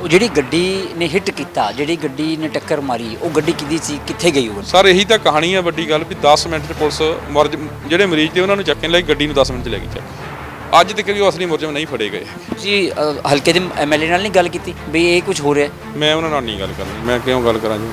ਉਹ ਜਿਹੜੀ ਗੱਡੀ ਨੇ ਹਿੱਟ ਕੀਤਾ ਜਿਹੜੀ ਗੱਡੀ ਨੇ ਟੱਕਰ ਮਾਰੀ ਉਹ ਗੱਡੀ ਕਿਹਦੀ ਸੀ? ਕਿੱਥੇ ਗਈ ਉਹ? ਸਰ ਇਹੀ ਤਾਂ ਕਹਾਣੀ ਹੈ ਵੱਡੀ ਗੱਲ ਵੀ 10 ਮਿੰਟ 'ਚ ਪੁਲਿਸ ਮਰਜ ਜਿਹੜੇ ਮਰੀਜ਼ ਤੇ ਉਹਨਾਂ ਨੂੰ ਚੱਕਣ ਲਈ ਗੱਡੀ ਨੂੰ 10 ਮਿੰਟ 'ਚ ਲੈ ਗਈ ਚੱਕ ਅੱਜ ਤੱਕ ਵੀ ਉਹ ਅਸਲੀ ਮੁਲਜ਼ਮ ਨਹੀਂ ਫੜੇ ਗਏ। ਤੁਸੀਂ ਅ, ਹਲਕੇ ਦੇ ਐਮਐਲਏ ਨਾਲ ਨਹੀਂ ਗੱਲ ਕੀਤੀ? ਵੀ ਇਹ ਕੁਝ ਹੋ ਰਿਹਾ? ਮੈਂ ਉਹਨਾਂ ਨਾਲ ਨਹੀਂ ਗੱਲ ਕਰਨੀ ਮੈਂ ਕਿਉਂ ਗੱਲ ਕਰਾਂ ਜੀ?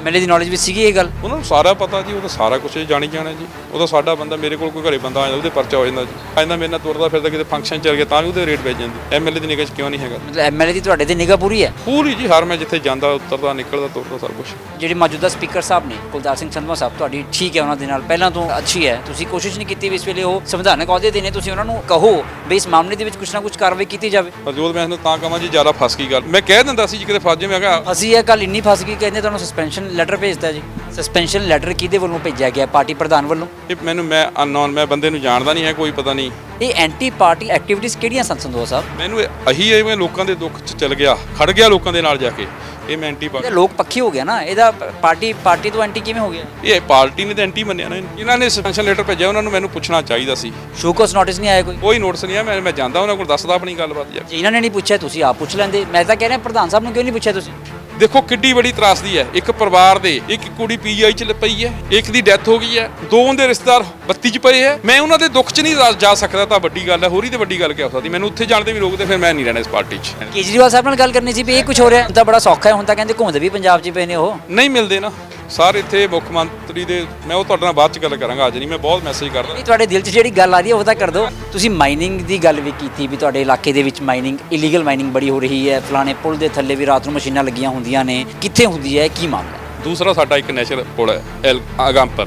ਐਮਐਲਏ ਦੀ ਨੌਲੇਜ ਵਿੱਚ ਸੀਗੀ ਇਹ ਗੱਲ? ਉਹਨਾਂ ਨੂੰ ਸਾਰਾ ਪਤਾ ਜੀ ਉਹ ਤਾਂ ਸਾਰਾ ਕੁਝ ਜਾਣੀ ਜਾਣਾ ਜੀ। ਉਹ ਤਾਂ ਸਾਡਾ ਬੰਦਾ ਮੇਰੇ ਕੋਲ ਕੋਈ ਘਰੇ ਬੰਦਾ ਆ ਜਾਂਦਾ ਉਹਦੇ ਪਰਚਾ ਹੋ ਜਾਂਦਾ ਜੀ। ਆਇੰਦਾ ਮੇਰੇ ਨਾਲ ਤੁਰਦਾ ਫਿਰਦਾ ਕਿਤੇ ਫੰਕਸ਼ਨ ਚੱਲ ਗਿਆ ਤਾਂ ਵੀ ਉਹਦੇ ਰੇਟ ਵੇਚ ਜਾਂਦੀ। ਐਮਐਲਏ ਦੀ ਨਿਗਾਹ 'ਚ ਕਿਉਂ ਨਹੀਂ ਹੈਗਾ? ਮਤਲਬ ਐਮਐਲਏ ਦੀ ਤੁਹਾਡੇ ਤੇ ਨਿਗਾਹ ਪੂਰੀ ਹੈ? ਪੂਰੀ ਜੀ ਹਰ ਮੈਂ ਜਿੱਥੇ ਜਾਂਦਾ ਉਤਰਦਾ ਨਿਕਲਦਾ ਤੁਰਦਾ ਸਭ ਕੁਝ ਜਿਹੜੇ ਮੌਜੂਦਾ ਸਪੀਕਰ ਸਾਹਿਬ ਨੇ ਕੁਲਦਾਰ ਸਿੰਘ ਸੰਧਵਾ ਸਾਹਿਬ ਤੁਹਾਡੀ ਠੀਕ ਹੈ ਉਹਨਾਂ ਦੇ ਨਾਲ। ਪਹਿਲਾਂ ਤੋਂ ਅੱਛੀ ਹੈ। ਤੁਸੀਂ ਕੋਸ਼ਿਸ਼ ਨਹੀਂ ਕੀਤੀ ਵੀ ਇਸ ਵੇਲੇ ਉਹ ਸੰਵਿਧਾਨਕ ਅਹੁਦੇ ਦੇ ਨੇ ਤੁਸੀਂ ਉਹਨਾਂ ਨੂੰ ਕਹੋ ਵੀ ਇਸ ਮਾਮਲੇ ਦੇ ਵਿੱਚ ਕੁਝ ਨਾ ਕੁਝ ਕਾਰਵਾਈ ਕੀਤੀ ਜਾਵੇ। ਪਰ ਜੋ ਮੈਂ ਇਹਨੂੰ ਤਾਂ ਕਹਾਂ ਜੀ ਜ਼ਿਆਦਾ ਫਸ ਗਈ ਗੱਲ। ਮੈਂ ਕਹਿ ਦਿੰਦਾ ਸੀ ਜੀ ਕਿਤੇ ਫਸ ਜੇ ਮੈਂ ਕਿਹਾ ਅਸੀਂ ਇਹ ਕੱਲ ਇੰਨੀ ਫਸ ਗਈ ਕਹਿੰਦੇ ਤੁਹਾਨੂੰ ਸਸਪੈਂਸ਼ਨ ਲੈਟਰ ਭੇਜਤਾ ਜੀ। ਸਸਪੈਂਸ਼ਨ ਲੈਟਰ ਕਿਹਦੇ ਵੱਲੋਂ ਭੇਜਿਆ ਗਿਆ? ਪਾਰਟੀ ਪ੍ਰਧਾਨ ਵੱਲੋਂ? ਇਹ ਮੈਨੂੰ ਮੈਂ ਅਨਨੋਨ ਮੈਂ ਬੰਦੇ ਨੂੰ ਜਾਣਦਾ ਨਹੀਂ ਹੈ ਕੋਈ ਪਤਾ ਨਹੀਂ। ਇਹ ਐਂਟੀ ਪਾਰਟੀ ਐਕਟੀਵਿਟੀਜ਼ ਕਿਹੜੀਆਂ ਸਨ ਸੰਧਵਾ ਸਾਹਿਬ? ਮੈਨੂੰ ਇਹ- ਅਹੀ ਇਹ ਮੈਂ ਲੋਕਾਂ ਦੇ ਦੁੱਖ 'ਚ ਚਲ ਗਿਆ ਖੜ ਗਿਆ ਲੋਕਾਂ ਦੇ ਨਾਲ ਜਾ ਕੇ। ਇਹ ਮੈਂ ਐਂਟੀ ਇਹ ਲੋਕ ਪੱਖੀ ਹੋ ਗਿਆ ਨਾ ਇਹਦਾ ਪਾਰਟੀ ਪਾਰਟੀ ਤੋਂ ਐਂਟੀ ਕਿਵੇਂ ਹੋ ਗਿਆ? ਇਹ ਪਾਰਟੀ ਨੇ ਤਾਂ ਐਂਟੀ ਮੰਨਿਆ ਨਾ ਇਹਨੂੰ। ਨੇ ਸਸਪੈਂਸ਼ਨ ਲੈਟਰ ਭੇਜਿਆ ਉਹਨਾਂ ਨੂੰ ਮੈਨੂੰ ਪੁੱਛਣਾ ਚਾਹੀਦਾ ਸੀ। ਸ਼ੋਕਸ ਨੋਟਿਸ ਨਹੀਂ ਆਇਆ ਕੋਈ? ਕੋਈ ਨੋਟਿਸ ਨਹੀਂ ਆ ਮੈਂ ਮੈਂ ਜਾਂਦਾ ਉਹਨਾਂ ਕੋਲ ਦੱਸਦਾ ਆਪਣੀ ਗੱਲਬਾਤ ਜੇ ਇਹਨਾਂ ਨੇ ਨਹੀਂ ਪੁੱਛਿਆ ਤੁਸੀਂ ਆਪ ਪੁੱਛ ਲੈਂਦੇ। ਮੈਂ ਤਾਂ ਕਹਿ ਰਿਹਾ ਪ੍ਰਧਾਨ ਸਾਹਿਬ ਨੂੰ ਕਿਉਂ ਨਹੀਂ ਪੁੱਛਿਆ ਤੁਸੀਂ? ਦੇਖੋ ਕਿੱਡੀ ਬੜੀ ਤਰਾਸਦੀ ਹੈ। ਇੱਕ ਪਰਿਵਾਰ ਦੇ ਇੱਕ ਕੁੜੀ ਪੀਜੀਆਈ ਚ ਪਈ ਹੈ ਇੱਕ ਦੀ ਡੈਥ ਹੋ ਗਈ ਹੈ। ਦੋ ਉਹਦੇ ਰਿਸ਼ਤੇਦਾਰ ਬੱਤੀ ਚ ਪਏ ਹੈ। ਮੈਂ ਉਹਨਾਂ ਦੇ ਦੁੱਖ ਚ ਨਹੀਂ ਜਾ- ਸਕਦਾ ਤਾਂ ਵੱਡੀ ਗੱਲ ਹੈ। ਹੋਰੀ ਤੇ ਵੱਡੀ ਗੱਲ ਕਿਹਾ ਹੋ ਸਕਦੀ ਮੈਨੂੰ ਉੱਥੇ ਜਾਣ ਦੇ ਵੀ ਰੋਕਦੇ ਫਿਰ ਮੈਂ ਨਹੀਂ ਰਹਿਣਾ ਇਸ ਪਾਰਟੀ ਚ। ਕੇਜਰੀਵਾਲ ਸਾਹਿਬ ਨਾਲ ਗੱਲ ਕਰਨੀ ਸੀ ਵੀ ਇਹ ਕੁਝ ਹੋ ਰਿਹਾ ਹੁਣ ਤਾਂ ਬੜਾ ਸੌਖਾ ਹੈ। ਹੁਣ ਤਾਂ ਕਹਿੰਦੇ ਘੁੰਮਦੇ ਵੀ ਪੰਜਾਬ 'ਚ ਪਏ ਨੇ ਉਹ। ਨਹੀਂ ਮਿਲਦੇ ਨਾ। ਸਾਰੇ ਇੱਥੇ ਮੁੱਖ ਮੰਤਰੀ ਦੇ ਮੈਂ ਉਹ ਤੁਹਾਡੇ ਨਾਲ ਬਾਅਦ ਚ ਗੱਲ ਕਰਾਂਗਾ ਅੱਜ ਨਹੀਂ ਮੈਂ ਬਹੁਤ ਮੈਸੇਜ ਕਰਦਾ ਨਹੀਂ ਤੁਹਾਡੇ ਦਿਲ 'ਚ ਜਿਹੜੀ ਗੱਲ ਆ ਰਹੀ ਹੈ ਉਹ ਤਾਂ ਕਰ ਦਿਓ। ਤੁਸੀਂ ਮਾਈਨਿੰਗ ਦੀ ਗੱਲ ਵੀ ਕੀਤੀ ਵੀ ਤੁਹਾਡੇ ਇਲਾਕੇ ਦੇ ਵਿੱਚ ਮਾਈਨਿੰਗ ਇਲੀਗਲ ਮਾਈਨਿੰਗ ਬੜੀ ਹੋ ਰਹੀ ਹੈ। ਫਲਾਣੇ ਪੁਲ ਦੇ ਥੱਲੇ ਵੀ ਰਾਤ ਨੂੰ ਮਸ਼ੀਨਾਂ ਲੱਗੀਆਂ ਹੁੰਦੀਆਂ ਨੇ। ਕਿੱਥੇ ਹੁੰਦੀ ਹੈ ਕੀ ਮਾਮਲਾ ਹੈ? ਦੂਸਰਾ ਸਾਡਾ ਇੱਕ ਨੈਸ਼ਨਲ ਪੁਲ ਹੈ ਐਲ ਅਗੰਪਰ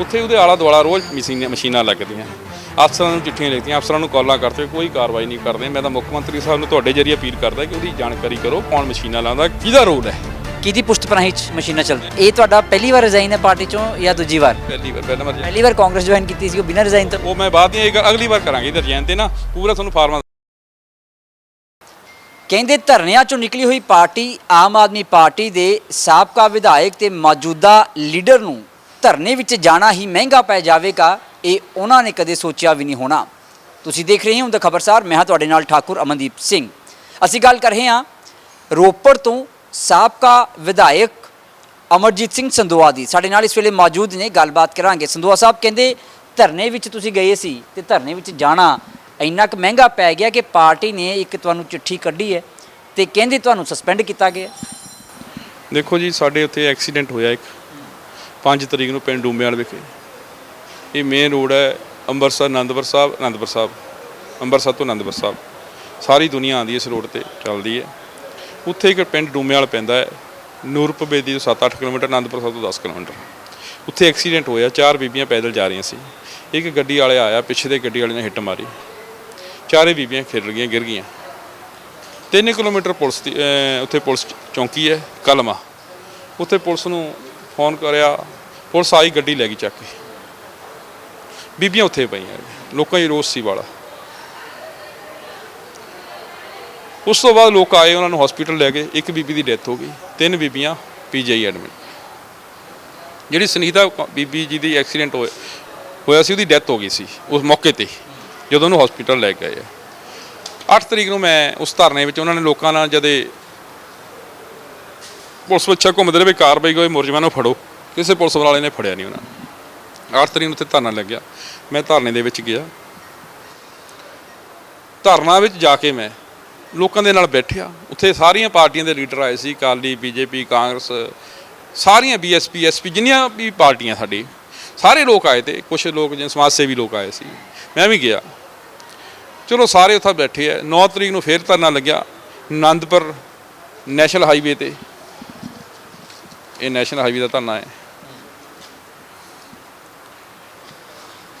ਉੱਥੇ ਉਹਦੇ ਆਲਾ ਦੁਆਲਾ ਰੋਜ਼ ਮਸ਼ੀਨਾਂ ਮਸ਼ੀਨਾਂ ਲੱਗਦੀਆਂ ਅਫਸਰਾਂ ਨੂੰ ਚਿੱਠੀਆਂ ਲਿਖਦੀਆਂ ਅਫਸਰਾਂ ਨੂੰ ਕਾਲਾਂ ਕਰਦੇ ਕੋਈ ਕਾਰਵਾਈ ਨਹੀਂ ਕਰਦੇ। ਮੈਂ ਤਾਂ ਮੁੱਖ ਮੰਤਰੀ ਸਾਹਿਬ ਨੂੰ ਤੁਹਾਡੇ ਜਰੀਏ ਅਪੀਲ ਕਰਦਾ ਕਿ ਉਹਦੀ ਜਾਣਕਾਰੀ ਕਰੋ ਕੌਣ ਮਸ਼ੀਨਾਂ ਲਾਉਂਦਾ ਕਿਹਦਾ ਰੋਲ ਹੈ? ਕਿਹਦੀ ਪੁਸ਼ਤ ਪਨਾਹੀ 'ਚ ਮਸ਼ੀਨਾਂ ਚੱਲਦੀਆਂ ਇਹ ਤੁਹਾਡਾ ਪਹਿਲੀ ਵਾਰ ਰਿਜ਼ਾਈਨ ਹੈ ਪਾਰਟੀ 'ਚੋਂ ਜਾਂ ਦੂਜੀ ਵਾਰ? ਪਹਿਲੀ ਵਾਰ ਪਹਿਲਾਂ ਵਾਰ ਪਹਿਲੀ ਵਾਰ ਕਾਂਗਰਸ ਜੁਆਇਨ ਕੀਤੀ ਸੀ ਉਹ ਬਿਨਾਂ ਰਿਜ਼ਾਈਨ ਤੋਂ? ਉਹ ਮੈਂ ਬਾਅਦ ਇਹ ਗੱਲ ਅਗਲੀ ਵਾਰ ਕਰਾਂਗੇ ਇਹਦਾ ਰਜੈਨ ਤੇ ਨਾ ਪੂਰਾ ਤੁਹਾਨੂੰ ਫਾਰਮਾ ਕਹਿੰਦੇ ਧਰਨਿਆਂ ਚੋਂ ਨਿਕਲੀ ਹੋਈ ਪਾਰਟੀ ਆਮ ਆਦਮੀ ਪਾਰਟੀ ਦੇ ਸਾਬਕਾ ਵਿਧਾਇਕ ਤੇ ਮੌਜੂਦਾ ਲੀਡਰ ਨੂੰ ਧਰਨੇ ਵਿੱਚ ਜਾਣਾ ਹੀ ਮਹਿੰਗਾ ਪੈ ਜਾਵੇਗਾ ਇਹ ਉਹਨਾਂ ਨੇ ਕਦੇ ਸੋਚਿਆ ਵੀ ਨਹੀਂ ਹੋਣਾ। ਤੁਸੀਂ ਦੇਖ ਰਹੇ ਹੋ ਦ ਖਬਰਸਾਰ ਮੈਂ ਹਾਂ ਤੁਹਾਡੇ ਨਾਲ ਠਾਕੁਰ ਅਮਨਦੀਪ ਸਿੰਘ। ਅਸੀਂ ਗੱਲ ਕਰ ਰਹੇ ਹਾਂ ਰੋਪੜ ਤੋਂ ਸਾਬਕਾ ਵਿਧਾਇਕ ਅਮਰਜੀਤ ਸਿੰਘ ਸੰਦੋਆ ਦੀ। ਸਾਡੇ ਨਾਲ ਇਸ ਵੇਲੇ ਮੌਜੂਦ ਨੇ, ਗੱਲਬਾਤ ਕਰਾਂਗੇ। ਸੰਦੋਆ ਸਾਹਿਬ ਕਹਿੰਦੇ, ਧਰਨੇ ਵਿੱਚ ਤੁਸੀਂ ਗਏ ਸੀ ਤੇ ਧਰਨੇ ਵਿੱਚ ਜਾਣਾ ਇੰਨਾ ਕੁ ਮਹਿੰਗਾ ਪੈ ਗਿਆ ਕਿ ਪਾਰਟੀ ਨੇ ਇੱਕ ਤੁਹਾਨੂੰ ਚਿੱਠੀ ਕੱਢੀ ਹੈ ਤੇ ਕਹਿੰਦੇ ਤੁਹਾਨੂੰ ਸਸਪੈਂਡ ਕੀਤਾ ਗਿਆ। ਦੇਖੋ ਜੀ, ਸਾਡੇ ਉੱਥੇ ਐਕਸੀਡੈਂਟ ਹੋਇਆ ਇੱਕ। 5 ਤਰੀਕ ਨੂੰ ਪਿੰਡ ਡੂੰਬੇਵਾਲ ਵਿਖੇ। ਇਹ ਮੇਨ ਰੋਡ ਹੈ, ਅੰਮ੍ਰਿਤਸਰ ਆਨੰਦਪੁਰ ਸਾਹਿਬ ਆਨੰਦਪੁਰ ਸਾਹਿਬ, ਅੰਮ੍ਰਿਤਸਰ ਤੋਂ ਆਨੰਦਪੁਰ ਸਾਹਿਬ। ਸਾਰੀ ਦੁਨੀਆ ਆਉਂਦੀ ਹੈ ਇਸ ਰੋਡ ਤੇ, ਚੱਲਦੀ ਹੈ। ਉੱਥੇ ਇੱਕ ਪਿੰਡ ਡੂੰਬੇਵਾਲ ਪੈਂਦਾ ਹੈ ਨੂਰਪ ਬੇਦੀ ਤੋਂ 7-8 ਕਿਲੋਮੀਟਰ ਆਨੰਦਪੁਰ ਸਾਹਿਬ ਤੋਂ 10 ਕਿਲੋਮੀਟਰ। ਉੱਥੇ ਐਕਸੀਡੈਂਟ ਹੋਇਆ, ਚਾਰ ਬੀਬੀਆਂ ਪੈਦਲ ਜਾ ਰਹੀਆਂ ਸੀ। ਇੱਕ ਗੱਡੀ ਵਾਲੇ ਆਇਆ, ਪਿੱਛੇ ਦੇ ਗੱਡੀ ਵਾਲੇ ਨੇ ਹਿੱਟ ਮਾਰੀ। ਚਾਰੇ ਬੀਬੀਆਂ ਖਿਰ ਗਈਆਂ, ਗਿਰ ਗਈਆਂ। 3 ਕਿਲੋਮੀਟਰ ਪੁਲਿਸ ਦੀ ਉੱਥੇ ਪੁਲਿਸ ਚੌਂਕੀ ਹੈ, ਕਲਮਾ। ਉੱਥੇ ਪੁਲਿਸ ਨੂੰ ਫੋਨ ਕਰਿਆ, ਪੁਲਿਸ ਆਈ ਗੱਡੀ ਲੈ ਗਈ ਚੱਕ ਕੇ। ਬੀਬੀਆਂ ਉੱਥੇ ਪਈਆਂ ਲੋਕਾਂ ਦੀ ਰੋਸ ਸੀ ਵਾਲਾ ਉਸ ਤੋਂ ਬਾਅਦ ਲੋਕ ਆਏ, ਉਹਨਾਂ ਨੂੰ ਹਸਪੀਟਲ ਲੈ ਗਏ। ਇੱਕ ਬੀਬੀ ਦੀ ਡੈਥ ਹੋ ਗਈ। ਤਿੰਨ ਬੀਬੀਆਂ ਪੀਜੀਆਈ ਐਡਮਿਟ ਜਿਹੜੀ ਸੁਨੀਤਾ ਬੀਬੀ ਜੀ ਦੀ ਐਕਸੀਡੈਂਟ ਹੋਇਆ ਹੋਇਆ ਸੀ, ਉਹਦੀ ਡੈਥ ਹੋ ਗਈ ਸੀ, ਉਸ ਮੌਕੇ ਤੇ। ਜਦੋਂ ਉਹਨੂੰ ਹਸਪੀਟਲ ਲੈ ਕੇ ਗਏ ਆ। 8 ਤਰੀਕ ਨੂੰ ਮੈਂ ਉਸ ਧਰਨੇ ਵਿੱਚ, ਉਹਨਾਂ ਨੇ ਲੋਕਾਂ ਨਾਲ ਜਦੇ ਪੁਲਿਸ ਵਿੱਚ ਘੁੰਮਦੇ ਰਹੇ ਕਾਰਵਾਈ ਕੋਈ ਮੁਰਜਮਾਂ ਨੂੰ ਫੜੋ। ਕਿਸੇ ਪੁਲਿਸ ਵਾਲੇ ਨੇ ਫੜਿਆ ਨਹੀਂ ਉਹਨਾਂ ਨੂੰ। 8 ਤਰੀਕ ਨੂੰ ਉੱਥੇ ਧਰਨਾ ਲੱਗਿਆ। ਮੈਂ ਧਰਨੇ ਦੇ ਵਿੱਚ ਗਿਆ। ਧਰਨਾ ਵਿੱਚ ਜਾ ਕੇ ਮੈਂ ਲੋਕਾਂ ਦੇ ਨਾਲ ਬੈਠਿਆ। ਉੱਥੇ ਸਾਰੀਆਂ ਪਾਰਟੀਆਂ ਦੇ ਲੀਡਰ ਆਏ ਸੀ, ਅਕਾਲੀ, ਬੀਜੇਪੀ, ਕਾਂਗਰਸ, ਸਾਰੀਆਂ ਬੀਐਸਪੀ ਐਸਪੀ ਜਿੰਨੀਆਂ ਵੀ ਪਾਰਟੀਆਂ ਸਾਡੀ, ਸਾਰੇ ਲੋਕ ਆਏ ਤੇ ਕੁਝ ਲੋਕ ਜਿਵੇਂ ਸਮਾਜ ਸੇਵੀ ਲੋਕ ਆਏ ਸੀ। ਮੈਂ ਵੀ ਗਿਆ। ਚਲੋ ਸਾਰੇ ਉੱਥੇ ਬੈਠੇ ਆ। 9 ਤਰੀਕ ਨੂੰ ਫੇਰ ਧਰਨਾ ਲੱਗਿਆ ਆਨੰਦਪੁਰ ਨੈਸ਼ਨਲ ਹਾਈਵੇ ਤੇ। ਇਹ ਨੈਸ਼ਨਲ ਹਾਈਵੇ ਦਾ ਧਰਨਾ ਹੈ।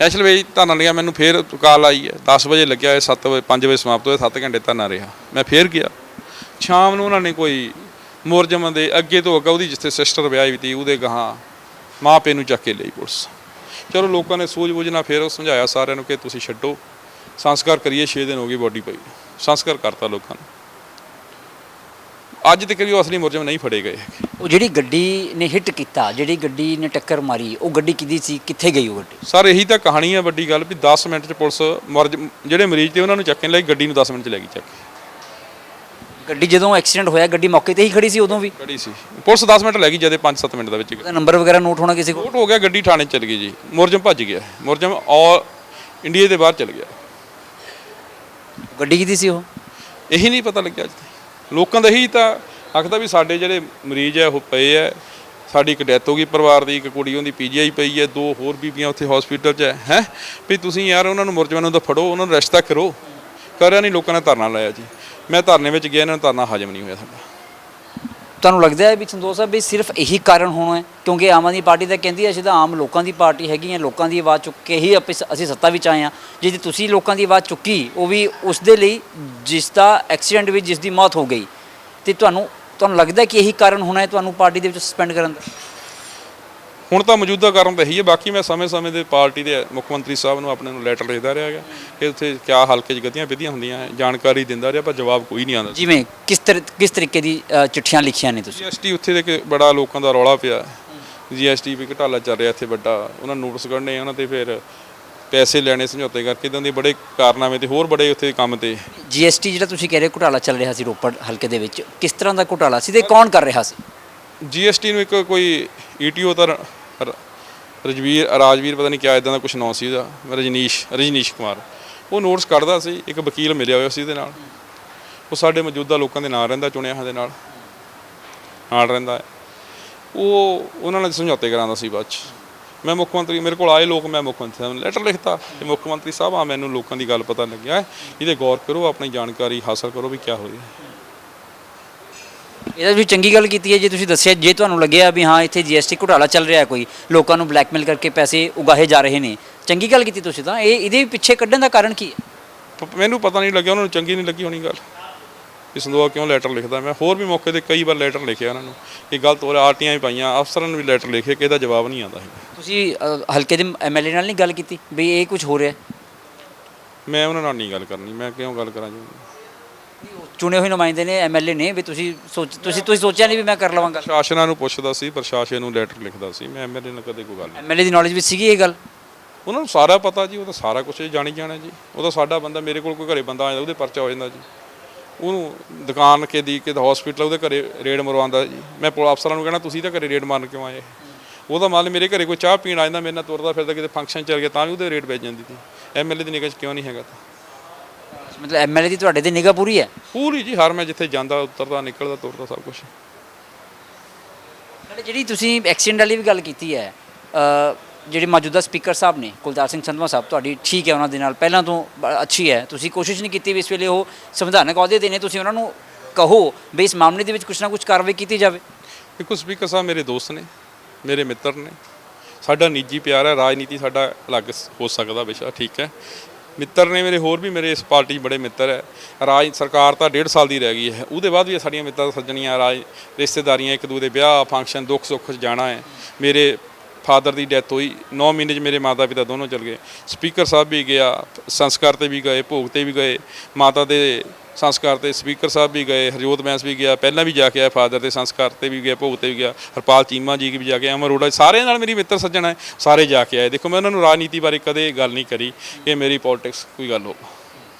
ਨੈਸ਼ਨਲ ਵੇ ਧਰਨਾ ਲੱਗਿਆ, ਮੈਨੂੰ ਫੇਰ ਕਾਲ ਆਈ ਹੈ। 10 ਵਜੇ ਲੱਗਿਆ ਹੈ 7 ਵਜੇ 5 ਵਜੇ ਸਮਾਪਤ ਹੋਇਆ 7 ਘੰਟੇ ਧਰਨਾ ਰਿਹਾ। ਮੈਂ ਫੇਰ ਗਿਆ। ਸ਼ਾਮ ਨੂੰ ਉਹਨਾਂ ਨੇ ਕੋਈ ਮੁਰਜਮ ਦੇ ਅੱਗੇ ਤੋਂ ਅੱਗਾ ਉਹਦੀ ਜਿੱਥੇ ਸਿਸਟਰ ਵਿਆਹੀ ਵੀ ਤੀ, ਉਹਦੇ ਗਾਹਾਂ ਮਾਂ ਪਿਓ ਨੂੰ ਚੱਕ ਕੇ ਲਈ ਪੁਲਿਸ। ਚਲੋ ਲੋਕਾਂ ਨੇ ਸੂਝ-ਬੂਝ ਨਾਲ ਫੇਰ ਉਹ ਸਮਝਾਇਆ ਸਾਰਿਆਂ ਨੂੰ ਕਿ ਤੁਸੀਂ ਛੱਡੋ। ਸੰਸਕਾਰ ਕਰੀਏ 6 ਦਿਨ ਹੋ ਗਏ ਬੋਡੀ ਪਈ। ਸੰਸਕਾਰ ਕਰਤਾ ਲੋਕਾਂ ਨੇ। ਅੱਜ ਤੱਕ ਵੀ ਉਹ ਅਸਲੀ ਮੁਰਜਮ ਨਹੀਂ ਫੜੇ ਗਏ। ਉਹ ਜਿਹੜੀ ਗੱਡੀ ਨੇ ਹਿੱਟ ਕੀਤਾ ਜਿਹੜੀ ਗੱਡੀ ਨੇ ਟੱਕਰ ਮਾਰੀ ਉਹ ਗੱਡੀ ਕਿਹਦੀ ਸੀ? ਕਿੱਥੇ ਗਈ ਉਹ ਗੱਡੀ? ਸਰ ਇਹੀ ਤਾਂ ਕਹਾਣੀ ਹੈ ਵੱਡੀ ਗੱਲ ਵੀ 10 ਮਿੰਟ 'ਚ ਪੁਲਿਸ ਮਰਜ ਜਿਹੜੇ ਮਰੀਜ਼ ਤੇ ਉਹਨਾਂ ਨੂੰ ਚੱਕਣ ਲਈ ਗੱਡੀ ਨੂੰ 10 ਮਿੰਟ 'ਚ ਲੈ ਗਈ ਚੱਕ। ਗੱਡੀ ਜਦੋਂ ਐਕਸੀਡੈਂਟ ਹੋਇਆ ਗੱਡੀ ਮੌਕੇ ਤੇ ਹੀ ਖੜੀ ਸੀ ਉਦੋਂ ਵੀ? ਗੱਡੀ ਸੀ। ਪੁਲਿਸ 10 ਮਿੰਟ ਲੈ ਗਈ ਜਦੇ 5-7 ਮਿੰਟ ਦੇ ਵਿੱਚ ਉਹਦਾ ਨੰਬਰ ਵਗੈਰਾ ਨੋਟ ਹੋਣਾ ਕਿਸੇ ਕੋਲ? ਕੋਟ ਹੋ ਗਿਆ ਗੱਡੀ ਥਾਣੇ ਚਲ ਗਈ ਜੀ। ਮੁਰਜਮ ਭੱਜ ਗਿਆ। ਮੁਰਜਮ ਆਲ ਇੰਡੀਆ ਦੇ ਬਾਹਰ ਚਲ ਗਿਆ। ਗੱਡੀ ਕਿਹਦੀ ਸੀ ਉਹ? ਇਹੀ ਨਹੀਂ ਪਤਾ ਲੱਗਿਆ ਅੱਜ ਤੱਕ। ਲੋਕਾਂ ਦਾ ਹੀ ਤਾਂ ਆਖਦਾ ਵੀ ਸਾਡੇ ਜਿਹੜੇ ਮਰੀਜ਼ ਹੈ ਉਹ ਪਏ ਹੈ ਸਾਡੀ ਇੱਕ ਡੈਥ ਹੋ ਗਈ, ਪਰਿਵਾਰ ਦੀ ਇੱਕ ਕੁੜੀ, ਉਹਦੀ ਪੀਜੀਆਈ ਪਈ ਹੈ ਦੋ ਹੋਰ ਬੀਬੀਆਂ ਉੱਥੇ ਹਸਪੀਟਲ 'ਚ ਹੈ ਹੈ? ਵੀ ਤੁਸੀਂ ਯਾਰ ਉਹਨਾਂ ਨੂੰ ਮੁਰਜਮਾਂ ਨੂੰ ਫੜੋ, ਉਹਨਾਂ ਨੂੰ ਰਸ਼ਤਾ ਕਰੋ। ਕਰਿਆ ਨਹੀਂ, ਲੋਕਾਂ ਨੇ ਧਰਨਾ ਲਾਇਆ ਜੀ। ਮੈਂ ਧਰਨੇ ਵਿੱਚ ਗਿਆ, ਇਹਨਾਂ ਨੂੰ ਧਰਨਾ ਹਜਮ ਨਹੀਂ ਹੋਇਆ ਸਾਡਾ। ਤੁਹਾਨੂੰ ਲੱਗਦਾ ਹੈ ਵੀ ਸੰਤੋਸ਼ ਸਾਹਿਬ ਵੀ ਸਿਰਫ ਇਹੀ ਕਾਰਨ ਹੋਣਾ ਹੈ? ਕਿਉਂਕਿ ਆਮ ਆਦਮੀ ਪਾਰਟੀ ਤਾਂ ਕਹਿੰਦੀ ਹੈ, ਅਸੀਂ ਤਾਂ ਆਮ ਲੋਕਾਂ ਦੀ ਪਾਰਟੀ ਹੈਗੀ ਹੈ, ਲੋਕਾਂ ਦੀ ਆਵਾਜ਼ ਚੁੱਕ ਕੇ ਹੀ ਆਪੇ- ਸ, ਅਸੀਂ ਸੱਤਾ ਵਿੱਚ ਆਏ ਹਾਂ। ਜੇ ਤੇ ਤੁਸੀਂ ਲੋਕਾਂ ਦੀ ਆਵਾਜ਼ ਚੁੱਕੀ, ਉਹ ਵੀ ਉਸ ਦੇ ਲਈ ਜਿਸ ਦਾ ਐਕਸੀਡੈਂਟ ਵਿੱਚ ਜਿਸ ਦੀ ਮੌਤ ਹੋ ਗਈ। ਤੇ ਤੁਹਾਨੂੰ ਤੁਹਾਨੂੰ ਲੱਗਦਾ ਹੈ ਕਿ ਇਹੀ ਕਾਰਨ ਹੋਣਾ ਹੈ ਤੁਹਾਨੂੰ ਪਾਰਟੀ ਦੇ ਵਿੱਚ ਸਸਪੈਂਡ ਕਰਨ ਦਾ? ਹੁਣ ਤਾਂ ਮੌਜੂਦਾ ਕਾਰਨ ਤਾਂ ਇਹੀ ਹੈ ਬਾਕੀ ਮੈਂ ਸਮੇਂ-ਸਮੇਂ ਦੇ ਪਾਰਟੀ ਦੇ ਮੁੱਖ ਮੰਤਰੀ ਸਾਹਿਬ ਨੂੰ ਆਪਣੇ ਨੂੰ ਲੈਟਰ ਲਿਖਦਾ ਰਿਹਾ ਹੈਗਾ ਕਿ ਉੱਥੇ ਕਿਆ ਹਲਕੇ 'ਚ ਗਤੀਆਂ ਵਿਧੀਆਂ ਹੁੰਦੀਆਂ ਹੈ, ਜਾਣਕਾਰੀ ਦਿੰਦਾ ਰਿਹਾ ਪਰ ਜਵਾਬ ਕੋਈ ਨਹੀਂ ਆਉਂਦਾ ਜਿਵੇਂ ਕਿਸ ਤਰ ਕਿਸ ਤਰੀਕੇ ਦੀ ਅ, ਚਿੱਠੀਆਂ ਲਿਖੀਆਂ ਨੇ ਤੁਸੀਂ? ਜੀਐਸਟੀ ਉੱਥੇ ਦੇ ਕਿ ਬੜਾ ਲੋਕਾਂ ਦਾ ਰੌਲਾ ਪਿਆ। ਜੀਐਸਟੀ ਵੀ ਘਟਾਲਾ ਚੱਲ ਰਿਹਾ ਇੱਥੇ ਵੱਡਾ। ਉਹਨਾਂ ਨੋਟਿਸ ਕੱਢਣੇ ਉਹਨਾਂ ਤੇ ਫਿਰ ਪੈਸੇ ਲੈਣੇ ਸਮਝੌਤੇ ਕਰਕੇ ਇਦਾਂ ਦੇ ਬੜੇ ਕਾਰਨਾਮੇ ਤੇ ਹੋਰ ਬੜੇ ਉੱਥੇ ਕੰਮ ਤੇ। ਜੀਐਸਟੀ ਜਿਹੜਾ ਤੁਸੀਂ ਕਹਿ ਰਹੇ ਹੋ ਘੁਟਾਲਾ ਚੱਲ ਰਿਹਾ ਸੀ ਰੋਪੜ ਹਲਕੇ ਦੇ ਵਿੱਚ ਕਿਸ ਤਰ੍ਹਾਂ ਦਾ ਘੁਟਾਲਾ ਸੀ ਤੇ ਕੌਣ ਕਰ ਰਿਹਾ ਸੀ? ਜੀਐਸਟੀ ਨੂੰ ਇੱਕ ਕੋਈ ਈਟੀਓ ਤਾਂ ਰ- ਰ- ਰਜਵੀਰ, ਰਾਜਵੀਰ ਪਤਾ ਨਹੀਂ ਕਿਆ ਇਦਾਂ ਦਾ ਕੁਝ ਨਾਂ ਸੀ ਉਹਦਾ, ਰਜਨੀਸ਼ ਰਜਨੀਸ਼ ਕੁਮਾਰ। ਉਹ ਨੋਟਸ ਕੱਢਦਾ ਸੀ, ਇੱਕ ਵਕੀਲ ਮਿਲਿਆ ਹੋਇਆ ਸੀ ਉਹਦੇ ਨਾਲ। ਉਹ ਸਾਡੇ ਮੌਜੂਦਾ ਲੋਕਾਂ ਦੇ ਨਾਲ ਰਹਿੰਦਾ, ਚੁਣਿਆ ਹਾਂ ਦੇ ਨਾਲ। ਨਾਲ ਰਹਿੰਦਾ ਹੈ। ਉਹ, ਉਹਨਾਂ ਨਾਲ ਸਮਝੌਤੇ ਕਰਾਉਂਦਾ ਸੀ ਬਾਅਦ ਚ। ਮੈਂ ਮੁੱਖ ਮੰਤਰੀ, ਮੇਰੇ ਕੋਲ ਆਏ ਲੋਕ, ਮੈਂ ਮੁੱਖ ਮੰਤਰੀ ਸਾਹਿਬ ਨੂੰ ਲੈਟਰ ਲਿਖਤਾ ਕਿ ਮੁੱਖ ਮੰਤਰੀ ਸਾਹਿਬ ਆ ਮੈਨੂੰ ਲੋਕਾਂ ਦੀ ਗੱਲ ਪਤਾ ਲੱਗਿਆ ਇਹਦੇ ਗੌਰ ਕਰੋ, ਆਪਣੀ ਜਾਣਕਾਰੀ ਹਾਸਲ ਕਰੋ ਵੀ ਕੀ ਹੋ ਰਿਹਾ ਇਹਦਾ ਵੀ ਚੰਗੀ ਗੱਲ ਕੀਤੀ ਹੈ ਜੇ ਤੁਸੀਂ ਦੱਸਿਆ ਜੇ ਤੁਹਾਨੂੰ ਲੱਗਿਆ ਵੀ ਹਾਂ ਇੱਥੇ ਜੀਐਸਟੀ ਘੁਟਾਲਾ ਚੱਲ ਰਿਹਾ ਕੋਈ ਲੋਕਾਂ ਨੂੰ ਬਲੈਕਮੇਲ ਕਰਕੇ ਪੈਸੇ ਉਗਾਹੇ ਜਾ ਰਹੇ ਨੇ ਚੰਗੀ ਗੱਲ ਕੀਤੀ ਤੁਸੀਂ ਤਾਂ ਇਹ ਇਹਦੇ ਪਿੱਛੇ ਕੱਢਣ ਦਾ ਕਾਰਨ ਕੀ ਹੈ? ਪ- ਮੈਨੂੰ ਪਤਾ ਨਹੀਂ ਲੱਗਿਆ ਉਹਨਾਂ ਨੂੰ ਚੰਗੀ ਨਹੀਂ ਲੱਗੀ ਹੋਣੀ ਗੱਲ। ਇਸ ਸੰਦੋਆ ਕਿਉਂ ਲੈਟਰ ਲਿਖਦਾ? ਮੈਂ ਹੋਰ ਵੀ ਮੌਕੇ ਤੇ ਕਈ ਵਾਰ ਲੈਟਰ ਲਿਖਿਆ ਉਹਨਾਂ ਨੂੰ ਕਿ ਗਲਤ ਹੋ ਰਿਹਾ ਆਰਟੀਆਂ ਵੀ ਪਾਈਆਂ ਅਫਸਰਾਂ ਨੂੰ ਵੀ ਲੈਟਰ ਲਿਖੇ ਕਿ ਇਹਦਾ ਜਵਾਬ ਨਹੀਂ ਆਉਂਦਾ ਹੈ ਤੁਸੀਂ ਅ, ਹਲਕੇ ਦੇ ਐਮਐਲਏ ਨਾਲ ਨਹੀਂ ਗੱਲ ਕੀਤੀ ਵੀ ਇਹ ਕੁਝ ਹੋ ਰਿਹਾ ਹੈ? ਮੈਂ ਉਹਨਾਂ ਨਾਲ ਨਹੀਂ ਗੱਲ ਕਰਨੀ ਮੈਂ ਕਿਉਂ ਗੱਲ ਕਰਾਂ ਜੀ? ਚੁਣੇ ਹੋਏ ਨੁਮਾਇੰਦੇ ਨੇ ਐਮਐਲਏ ਨੇ ਵੀ ਤੁਸੀਂ ਸੋਚ ਤੁਸੀਂ ਤੁਸੀਂ ਸੋਚਿਆ ਨਹੀਂ ਵੀ ਮੈਂ ਕਰ ਲਵਾਂਗਾ? ਪ੍ਰਸ਼ਾਸਨਾਂ ਨੂੰ ਪੁੱਛਦਾ ਸੀ ਪ੍ਰਸ਼ਾਸਨ ਨੂੰ ਲੈਟਰ ਲਿਖਦਾ ਸੀ ਮੈਂ ਐਮਐਲਏ ਨਾਲ ਕਦੇ ਕੋਈ ਗੱਲ ਨਹੀਂ। ਐਮਐਲਏ ਦੀ ਨੌਲੇਜ ਵਿੱਚ ਸੀਗੀ ਇਹ ਗੱਲ? ਉਹਨਾਂ ਨੂੰ ਸਾਰਾ ਪਤਾ ਜੀ ਉਹ ਤਾਂ ਸਾਰਾ ਕੁਝ ਜਾਣੀ ਜਾਣਾ ਜੀ। ਉਹ ਤਾਂ ਸਾਡਾ ਬੰਦਾ ਮੇਰੇ ਕੋਲ ਕੋਈ ਘਰੇ ਬੰਦਾ ਆ ਜਾਂਦਾ ਉਹਦੇ ਪਰਚਾ ਹੋ ਜਾਂਦਾ ਜੀ। ਉਹਨੂੰ ਦੁਕਾਨ ਕੇ ਦੀ ਕਿ ਹਸਪੀਟਲ ਉਹਦੇ ਘਰੇ ਰੇਡ ਮਰਵਾਉਂਦਾ ਜੀ। ਮੈਂ ਪੁਲਿਸ ਅਫਸਰਾਂ ਨੂੰ ਕਹਿਣਾ ਤੁਸੀਂ ਤਾਂ ਘਰੇ ਰੇਡ ਮਾਰਨ ਕਿਉਂ ਆਏ? ਉਹਦਾ ਮੰਨ ਲਓ ਮੇਰੇ ਘਰੇ ਕੋਈ ਚਾਹ ਪੀਣ ਆ ਜਾਂਦਾ ਮੇਰੇ ਨਾਲ ਤੁਰਦਾ ਫਿਰਦਾ ਕਿਤੇ ਫੰਕਸ਼ਨ ਚੱਲ ਗਿਆ ਤਾਂ ਵੀ ਉਹਦੇ ਰੇਟ ਵੇਚ ਜਾਂਦੀ ਸੀ। ਐਮਐਲਏ ਦੀ ਨਿਗਾਹ 'ਚ ਕਿਉਂ ਨਹੀਂ ਹੈਗਾ ਤਾਂ? ਮਤਲਬ ਐਮਐਲਏ ਦੀ ਤੁਹਾਡੇ ਤੇ ਨਿਗਾਹ ਪੂਰੀ ਹੈ? ਪੂਰੀ ਜੀ ਹਰ ਮੈਂ ਜਿੱਥੇ ਜਾਂਦਾ ਉਤਰਦਾ ਨਿਕਲਦਾ ਤੁਰਦਾ ਸਭ ਕੁਝ ਨਾਲੇ ਜਿਹੜੀ ਤੁਸੀਂ ਐਕਸੀਡੈਂਟ ਵਾਲੀ ਵੀ ਗੱਲ ਕੀਤੀ ਹੈ ਅ, ਜਿਹੜੇ ਮੌਜੂਦਾ ਸਪੀਕਰ ਸਾਹਿਬ ਨੇ ਕੁਲਤਾਰ ਸਿੰਘ ਸੰਧਵਾ ਸਾਹਿਬ ਤੁਹਾਡੀ ਠੀਕ ਹੈ ਉਹਨਾਂ ਦੇ ਨਾਲ। ਪਹਿਲਾਂ ਤੋਂ ਬ- ਅੱਛੀ ਹੈ। ਤੁਸੀਂ ਕੋਸ਼ਿਸ਼ ਨਹੀਂ ਕੀਤੀ ਵੀ ਇਸ ਵੇਲੇ ਉਹ ਸੰਵਿਧਾਨਕ ਅਹੁਦੇ ਤੇ ਨੇ ਤੁਸੀਂ ਉਹਨਾਂ ਨੂੰ ਕਹੋ ਵੀ ਇਸ ਮਾਮਲੇ ਦੇ ਵਿੱਚ ਕੁਛ ਨਾ ਕੁਛ ਕਾਰਵਾਈ ਕੀਤੀ ਜਾਵੇ। ਦੇਖੋ ਸਪੀਕਰ ਸਾਹਿਬ ਮੇਰੇ ਦੋਸਤ ਨੇ ਮੇਰੇ ਮਿੱਤਰ ਨੇ। ਸਾਡਾ ਨਿੱਜੀ ਪਿਆਰ ਹੈ ਰਾਜਨੀਤੀ ਸਾਡਾ ਅਲੱਗ ਸ- ਹੋ ਸਕਦਾ ਵਿਸ਼ਾ ਠੀਕ ਹੈ। ਮਿੱਤਰ ਨੇ ਮੇਰੇ, ਹੋਰ ਵੀ ਮੇਰੇ ਇਸ ਪਾਰਟੀ 'ਚ ਬੜੇ ਮਿੱਤਰ ਹੈ। ਰਾਜ, ਸਰਕਾਰ ਤਾਂ ਡੇਢ ਸਾਲ ਦੀ ਰਹਿ ਗਈ ਹੈ। ਉਹਦੇ ਬਾਅਦ ਵੀ ਸਾਡੀਆਂ ਮਿੱਤਰ ਸੱਜਣੀਆਂ, ਰਾਜ, ਰਿਸ਼ਤੇਦਾਰੀਆਂ ਇੱਕ ਦੂਜੇ ਦੇ ਵਿਆਹ ਫੰਕਸ਼ਨ ਦੁੱਖ ਸੁੱਖ 'ਚ ਜਾਣਾ ਹੈ। ਮੇਰੇ ਫਾਦਰ ਦੀ ਡੈਥ ਹੋਈ 9 ਮਹੀਨੇ 'ਚ ਮੇਰੇ ਮਾਤਾ ਪਿਤਾ ਦੋਨੋਂ ਚਲ ਗਏ। ਸਪੀਕਰ ਸਾਹਿਬ ਵੀ ਗਿਆ, ਸੰਸਕਾਰ ਤੇ ਵੀ ਗਏ, ਭੋਗ ਤੇ ਵੀ ਗਏ। ਮਾਤਾ ਦੇ ਸੰਸਕਾਰ ਤੇ ਸਪੀਕਰ ਸਾਹਿਬ ਵੀ ਗਏ, ਹਰਜੋਤ ਬੈਂਸ ਵੀ ਗਿਆ, ਪਹਿਲਾਂ ਵੀ ਜਾ ਕੇ ਆਇਆ, ਫਾਦਰ ਦੇ ਸੰਸਕਾਰ ਤੇ ਵੀ ਗਿਆ, ਭੋਗ ਤੇ ਵੀ ਗਿਆ, ਹਰਪਾਲ ਚੀਮਾ ਜੀ ਵੀ ਜਾ ਕੇ ਆਇਆ, ਅਮਰ ਅਰੋੜਾ, ਸਾਰਿਆਂ ਨਾਲ ਮੇਰੀ ਮਿੱਤਰ ਸੱਜਣ ਹੈ, ਸਾਰੇ ਜਾ ਕੇ ਆਏ। ਦੇਖੋ, ਮੈਂ ਉਹਨਾਂ ਨੂੰ ਰਾਜਨੀਤੀ ਬਾਰੇ ਕਦੇ ਗੱਲ ਨਹੀਂ ਕਰੀ ਕਿ ਮੇਰੀ ਪੋਲਿਟਿਕਸ ਕੋਈ ਗੱਲ ਹੋ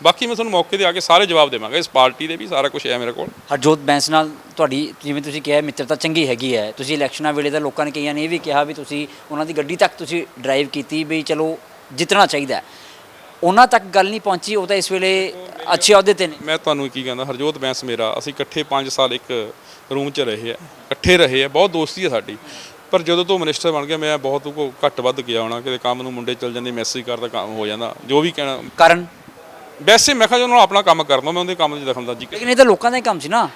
ਬਾਕੀ ਮੈਂ ਤੁਹਾਨੂੰ ਮੌਕੇ ਤੇ ਆ ਕੇ ਸਾਰੇ ਜਵਾਬ ਦੇਵਾਂਗਾ, ਇਸ ਪਾਰਟੀ ਦੇ ਵੀ ਸਾਰਾ ਕੁਝ ਹੈ ਮੇਰੇ ਕੋਲ। ਹਰਜੋਤ ਬੈਂਸ ਨਾਲ ਤੁਹਾਡੀ, ਜਿਵੇਂ ਤੁਸੀਂ ਕਿਹਾ, ਮਿੱਤਰਤਾ ਚੰਗੀ ਹੈਗੀ ਹੈ। ਤੁਸੀਂ ਇਲੈਕਸ਼ਨਾਂ ਵੇਲੇ ਤਾਂ ਲੋਕਾਂ ਨੇ ਕਈਆਂ ਨੇ ਇਹ ਵੀ ਕਿਹਾ ਵੀ ਤੁਸੀਂ, ਉਹਨਾਂ ਦੀ ਗੱਡੀ ਤੱਕ ਤੁਸੀਂ ਡਰਾਈਵ ਕੀਤੀ ਵੀ ਚਲੋ ਜਿੱਤਣਾ ਚਾਹੀਦਾ ਉਹਨਾਂ ਤੱਕ ਗੱਲ ਨਹੀਂ ਪਹੁੰਚੀ ਉਹ ਤਾਂ ਇਸ ਵੇਲੇ ਅੱਛੇ ਅਹੁਦੇ ਤੇ ਨੇ। ਮੈਂ ਤੁਹਾਨੂੰ ਕੀ ਕਹਿੰਦਾ ਹਰਜੋਤ ਬੈਂਸ ਮੇਰਾ ਅਸੀਂ ਇਕੱਠੇ 5 ਸਾਲ ਇੱਕ ਰੂਮ 'ਚ ਰਹੇ ਆ ਇਕੱਠੇ ਰਹੇ ਆ ਬਹੁਤ ਦੋਸਤੀ ਹੈ ਸਾਡੀ। ਪਰ ਜਦੋਂ ਤੋਂ ਮਿਨਿਸਟਰ ਬਣ ਗਿਆ ਮੈਂ ਬਹੁਤ ਕੋ ਘੱਟ ਵੱਧ ਗਿਆ ਹੋਣਾ ਕਿਤੇ ਕੰਮ ਨੂੰ ਮੁੰਡੇ ਚੱਲ ਜਾਂਦੇ ਮੈਸੇਜ ਕਰਦਾ ਕੰਮ ਹੋ ਜਾਂਦਾ ਜੋ ਵੀ ਕਹਿਣਾ। ਕਾਰਨ? ਵੈਸੇ ਮੈਂ ਕਿਹਾ ਨਾਲ ਆਪਣਾ ਕੰਮ ਕਰਦਾ ਮੈਂ ਉਹਦੇ ਕੰਮ 'ਚ ਦਖਲਅੰਦਾਜ਼ੀ ਲੇਕਿਨ ਇਹ ਤਾਂ ਲੋਕਾਂ ਦਾ ਹੀ ਕੰਮ ਸੀ ਨਾ।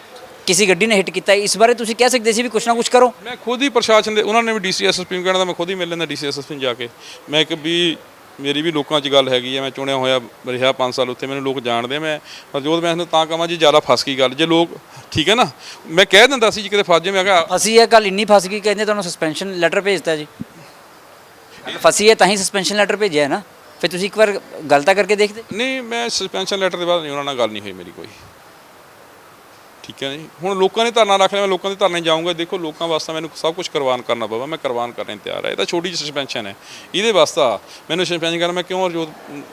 ਕਿਸੇ ਗੱਡੀ ਨੇ ਹਿੱਟ ਕੀਤਾ ਇਸ ਬਾਰੇ ਤੁਸੀਂ ਕਹਿ ਸਕਦੇ ਸੀ ਵੀ ਕੁਛ ਨਾ ਕੁਛ ਕਰੋ। ਮੈਂ ਖੁਦ ਹੀ ਪ੍ਰਸ਼ਾਸਨ ਦੇ ਉਹਨਾਂ ਨੇ ਵੀ ਡੀਸੀ ਐਸਐਸਪੀ ਨੂੰ ਕਹਿਣਾ ਤਾਂ ਮੈਂ ਖੁਦ ਹੀ ਮਿਲ ਲੈਂਦਾ ਡੀਸੀ ਐਸਐਸਪੀ ਨੂੰ ਜਾ ਕੇ। ਮੈਂ ਕਿ ਵੀ ਮੇਰੀ ਵੀ ਲੋਕਾਂ 'ਚ ਗੱਲ ਹੈਗੀ ਆ ਮੈਂ ਚੁਣਿਆ ਹੋਇਆ ਰਿਹਾ 5 ਸਾਲ ਉੱਥੇ ਮੈਨੂੰ ਲੋਕ ਜਾਣਦੇ ਮੈਂ ਹਰਜੋਤ ਮੈਂ ਤਾਂ ਕਹਾਂ ਜੀ ਜ਼ਿਆਦਾ ਫਸ ਗਈ ਗੱਲ। ਜੇ ਲੋਕ ਠੀਕ ਹੈ ਨਾ ਮੈਂ ਕਹਿ ਦਿੰਦਾ ਸੀ ਜੀ ਕਿਤੇ ਫਸ ਜੇ ਮੈਂ ਕਿਹਾ ਫਸੀ ਹੈ ਗੱਲ ਇੰਨੀ ਫਸ ਗਈ ਕਹਿੰਦੇ ਤੁਹਾਨੂੰ ਸਸਪੈਂਸ਼ਨ ਲੈਟਰ ਭੇਜਤਾ ਜੀ। ਫਸੀ ਹੈ ਤਾਂ ਹੀ ਸਸਪੈਂਸ਼ਨ ਲੈਟਰ ਭੇਜਿਆ ਹੈ ਨਾ। ਫਿਰ ਤੁਸੀਂ ਇੱਕ ਵਾਰ ਗੱਲ ਤਾਂ ਕਰਕੇ ਦੇਖਦੇ। ਨਹੀਂ ਮੈਂ ਸਸਪੈਂਸ਼ਨ ਲੈਟਰ ਦੇ ਬਾਅਦ ਨਹੀਂ ਉਹਨਾਂ ਨਾਲ ਗੱਲ ਨਹੀਂ ਹੋਈ ਮੇਰੀ ਕੋਈ। ਠੀਕ ਹੈ ਜੀ। ਹੁਣ ਲੋਕਾਂ ਨੇ ਧਰਨਾ ਰੱਖ ਲਿਆ ਮੈਂ ਲੋਕਾਂ ਦੇ ਧਰਨੇ ਜਾਊਂਗਾ। ਦੇਖੋ ਲੋਕਾਂ ਵਾਸਤੇ ਮੈਨੂੰ ਸਭ ਕੁਝ ਕੁਰਬਾਨ ਕਰਨਾ ਪਊਗਾ ਮੈਂ ਕੁਰਬਾਨ ਕਰਨ ਨੂੰ ਤਿਆਰ ਹੈ ਇਹ ਤਾਂ ਛੋਟੀ ਜਿਹੀ ਸਸਪੈਂਸ਼ਨ ਹੈ। ਇਹਦੇ ਵਾਸਤੇ ਮੈਨੂੰ ਸਸਪੈਂਸ਼ਨ ਕਰਨ ਮੈਂ ਕਿਉਂ ਅਰਜੋਤ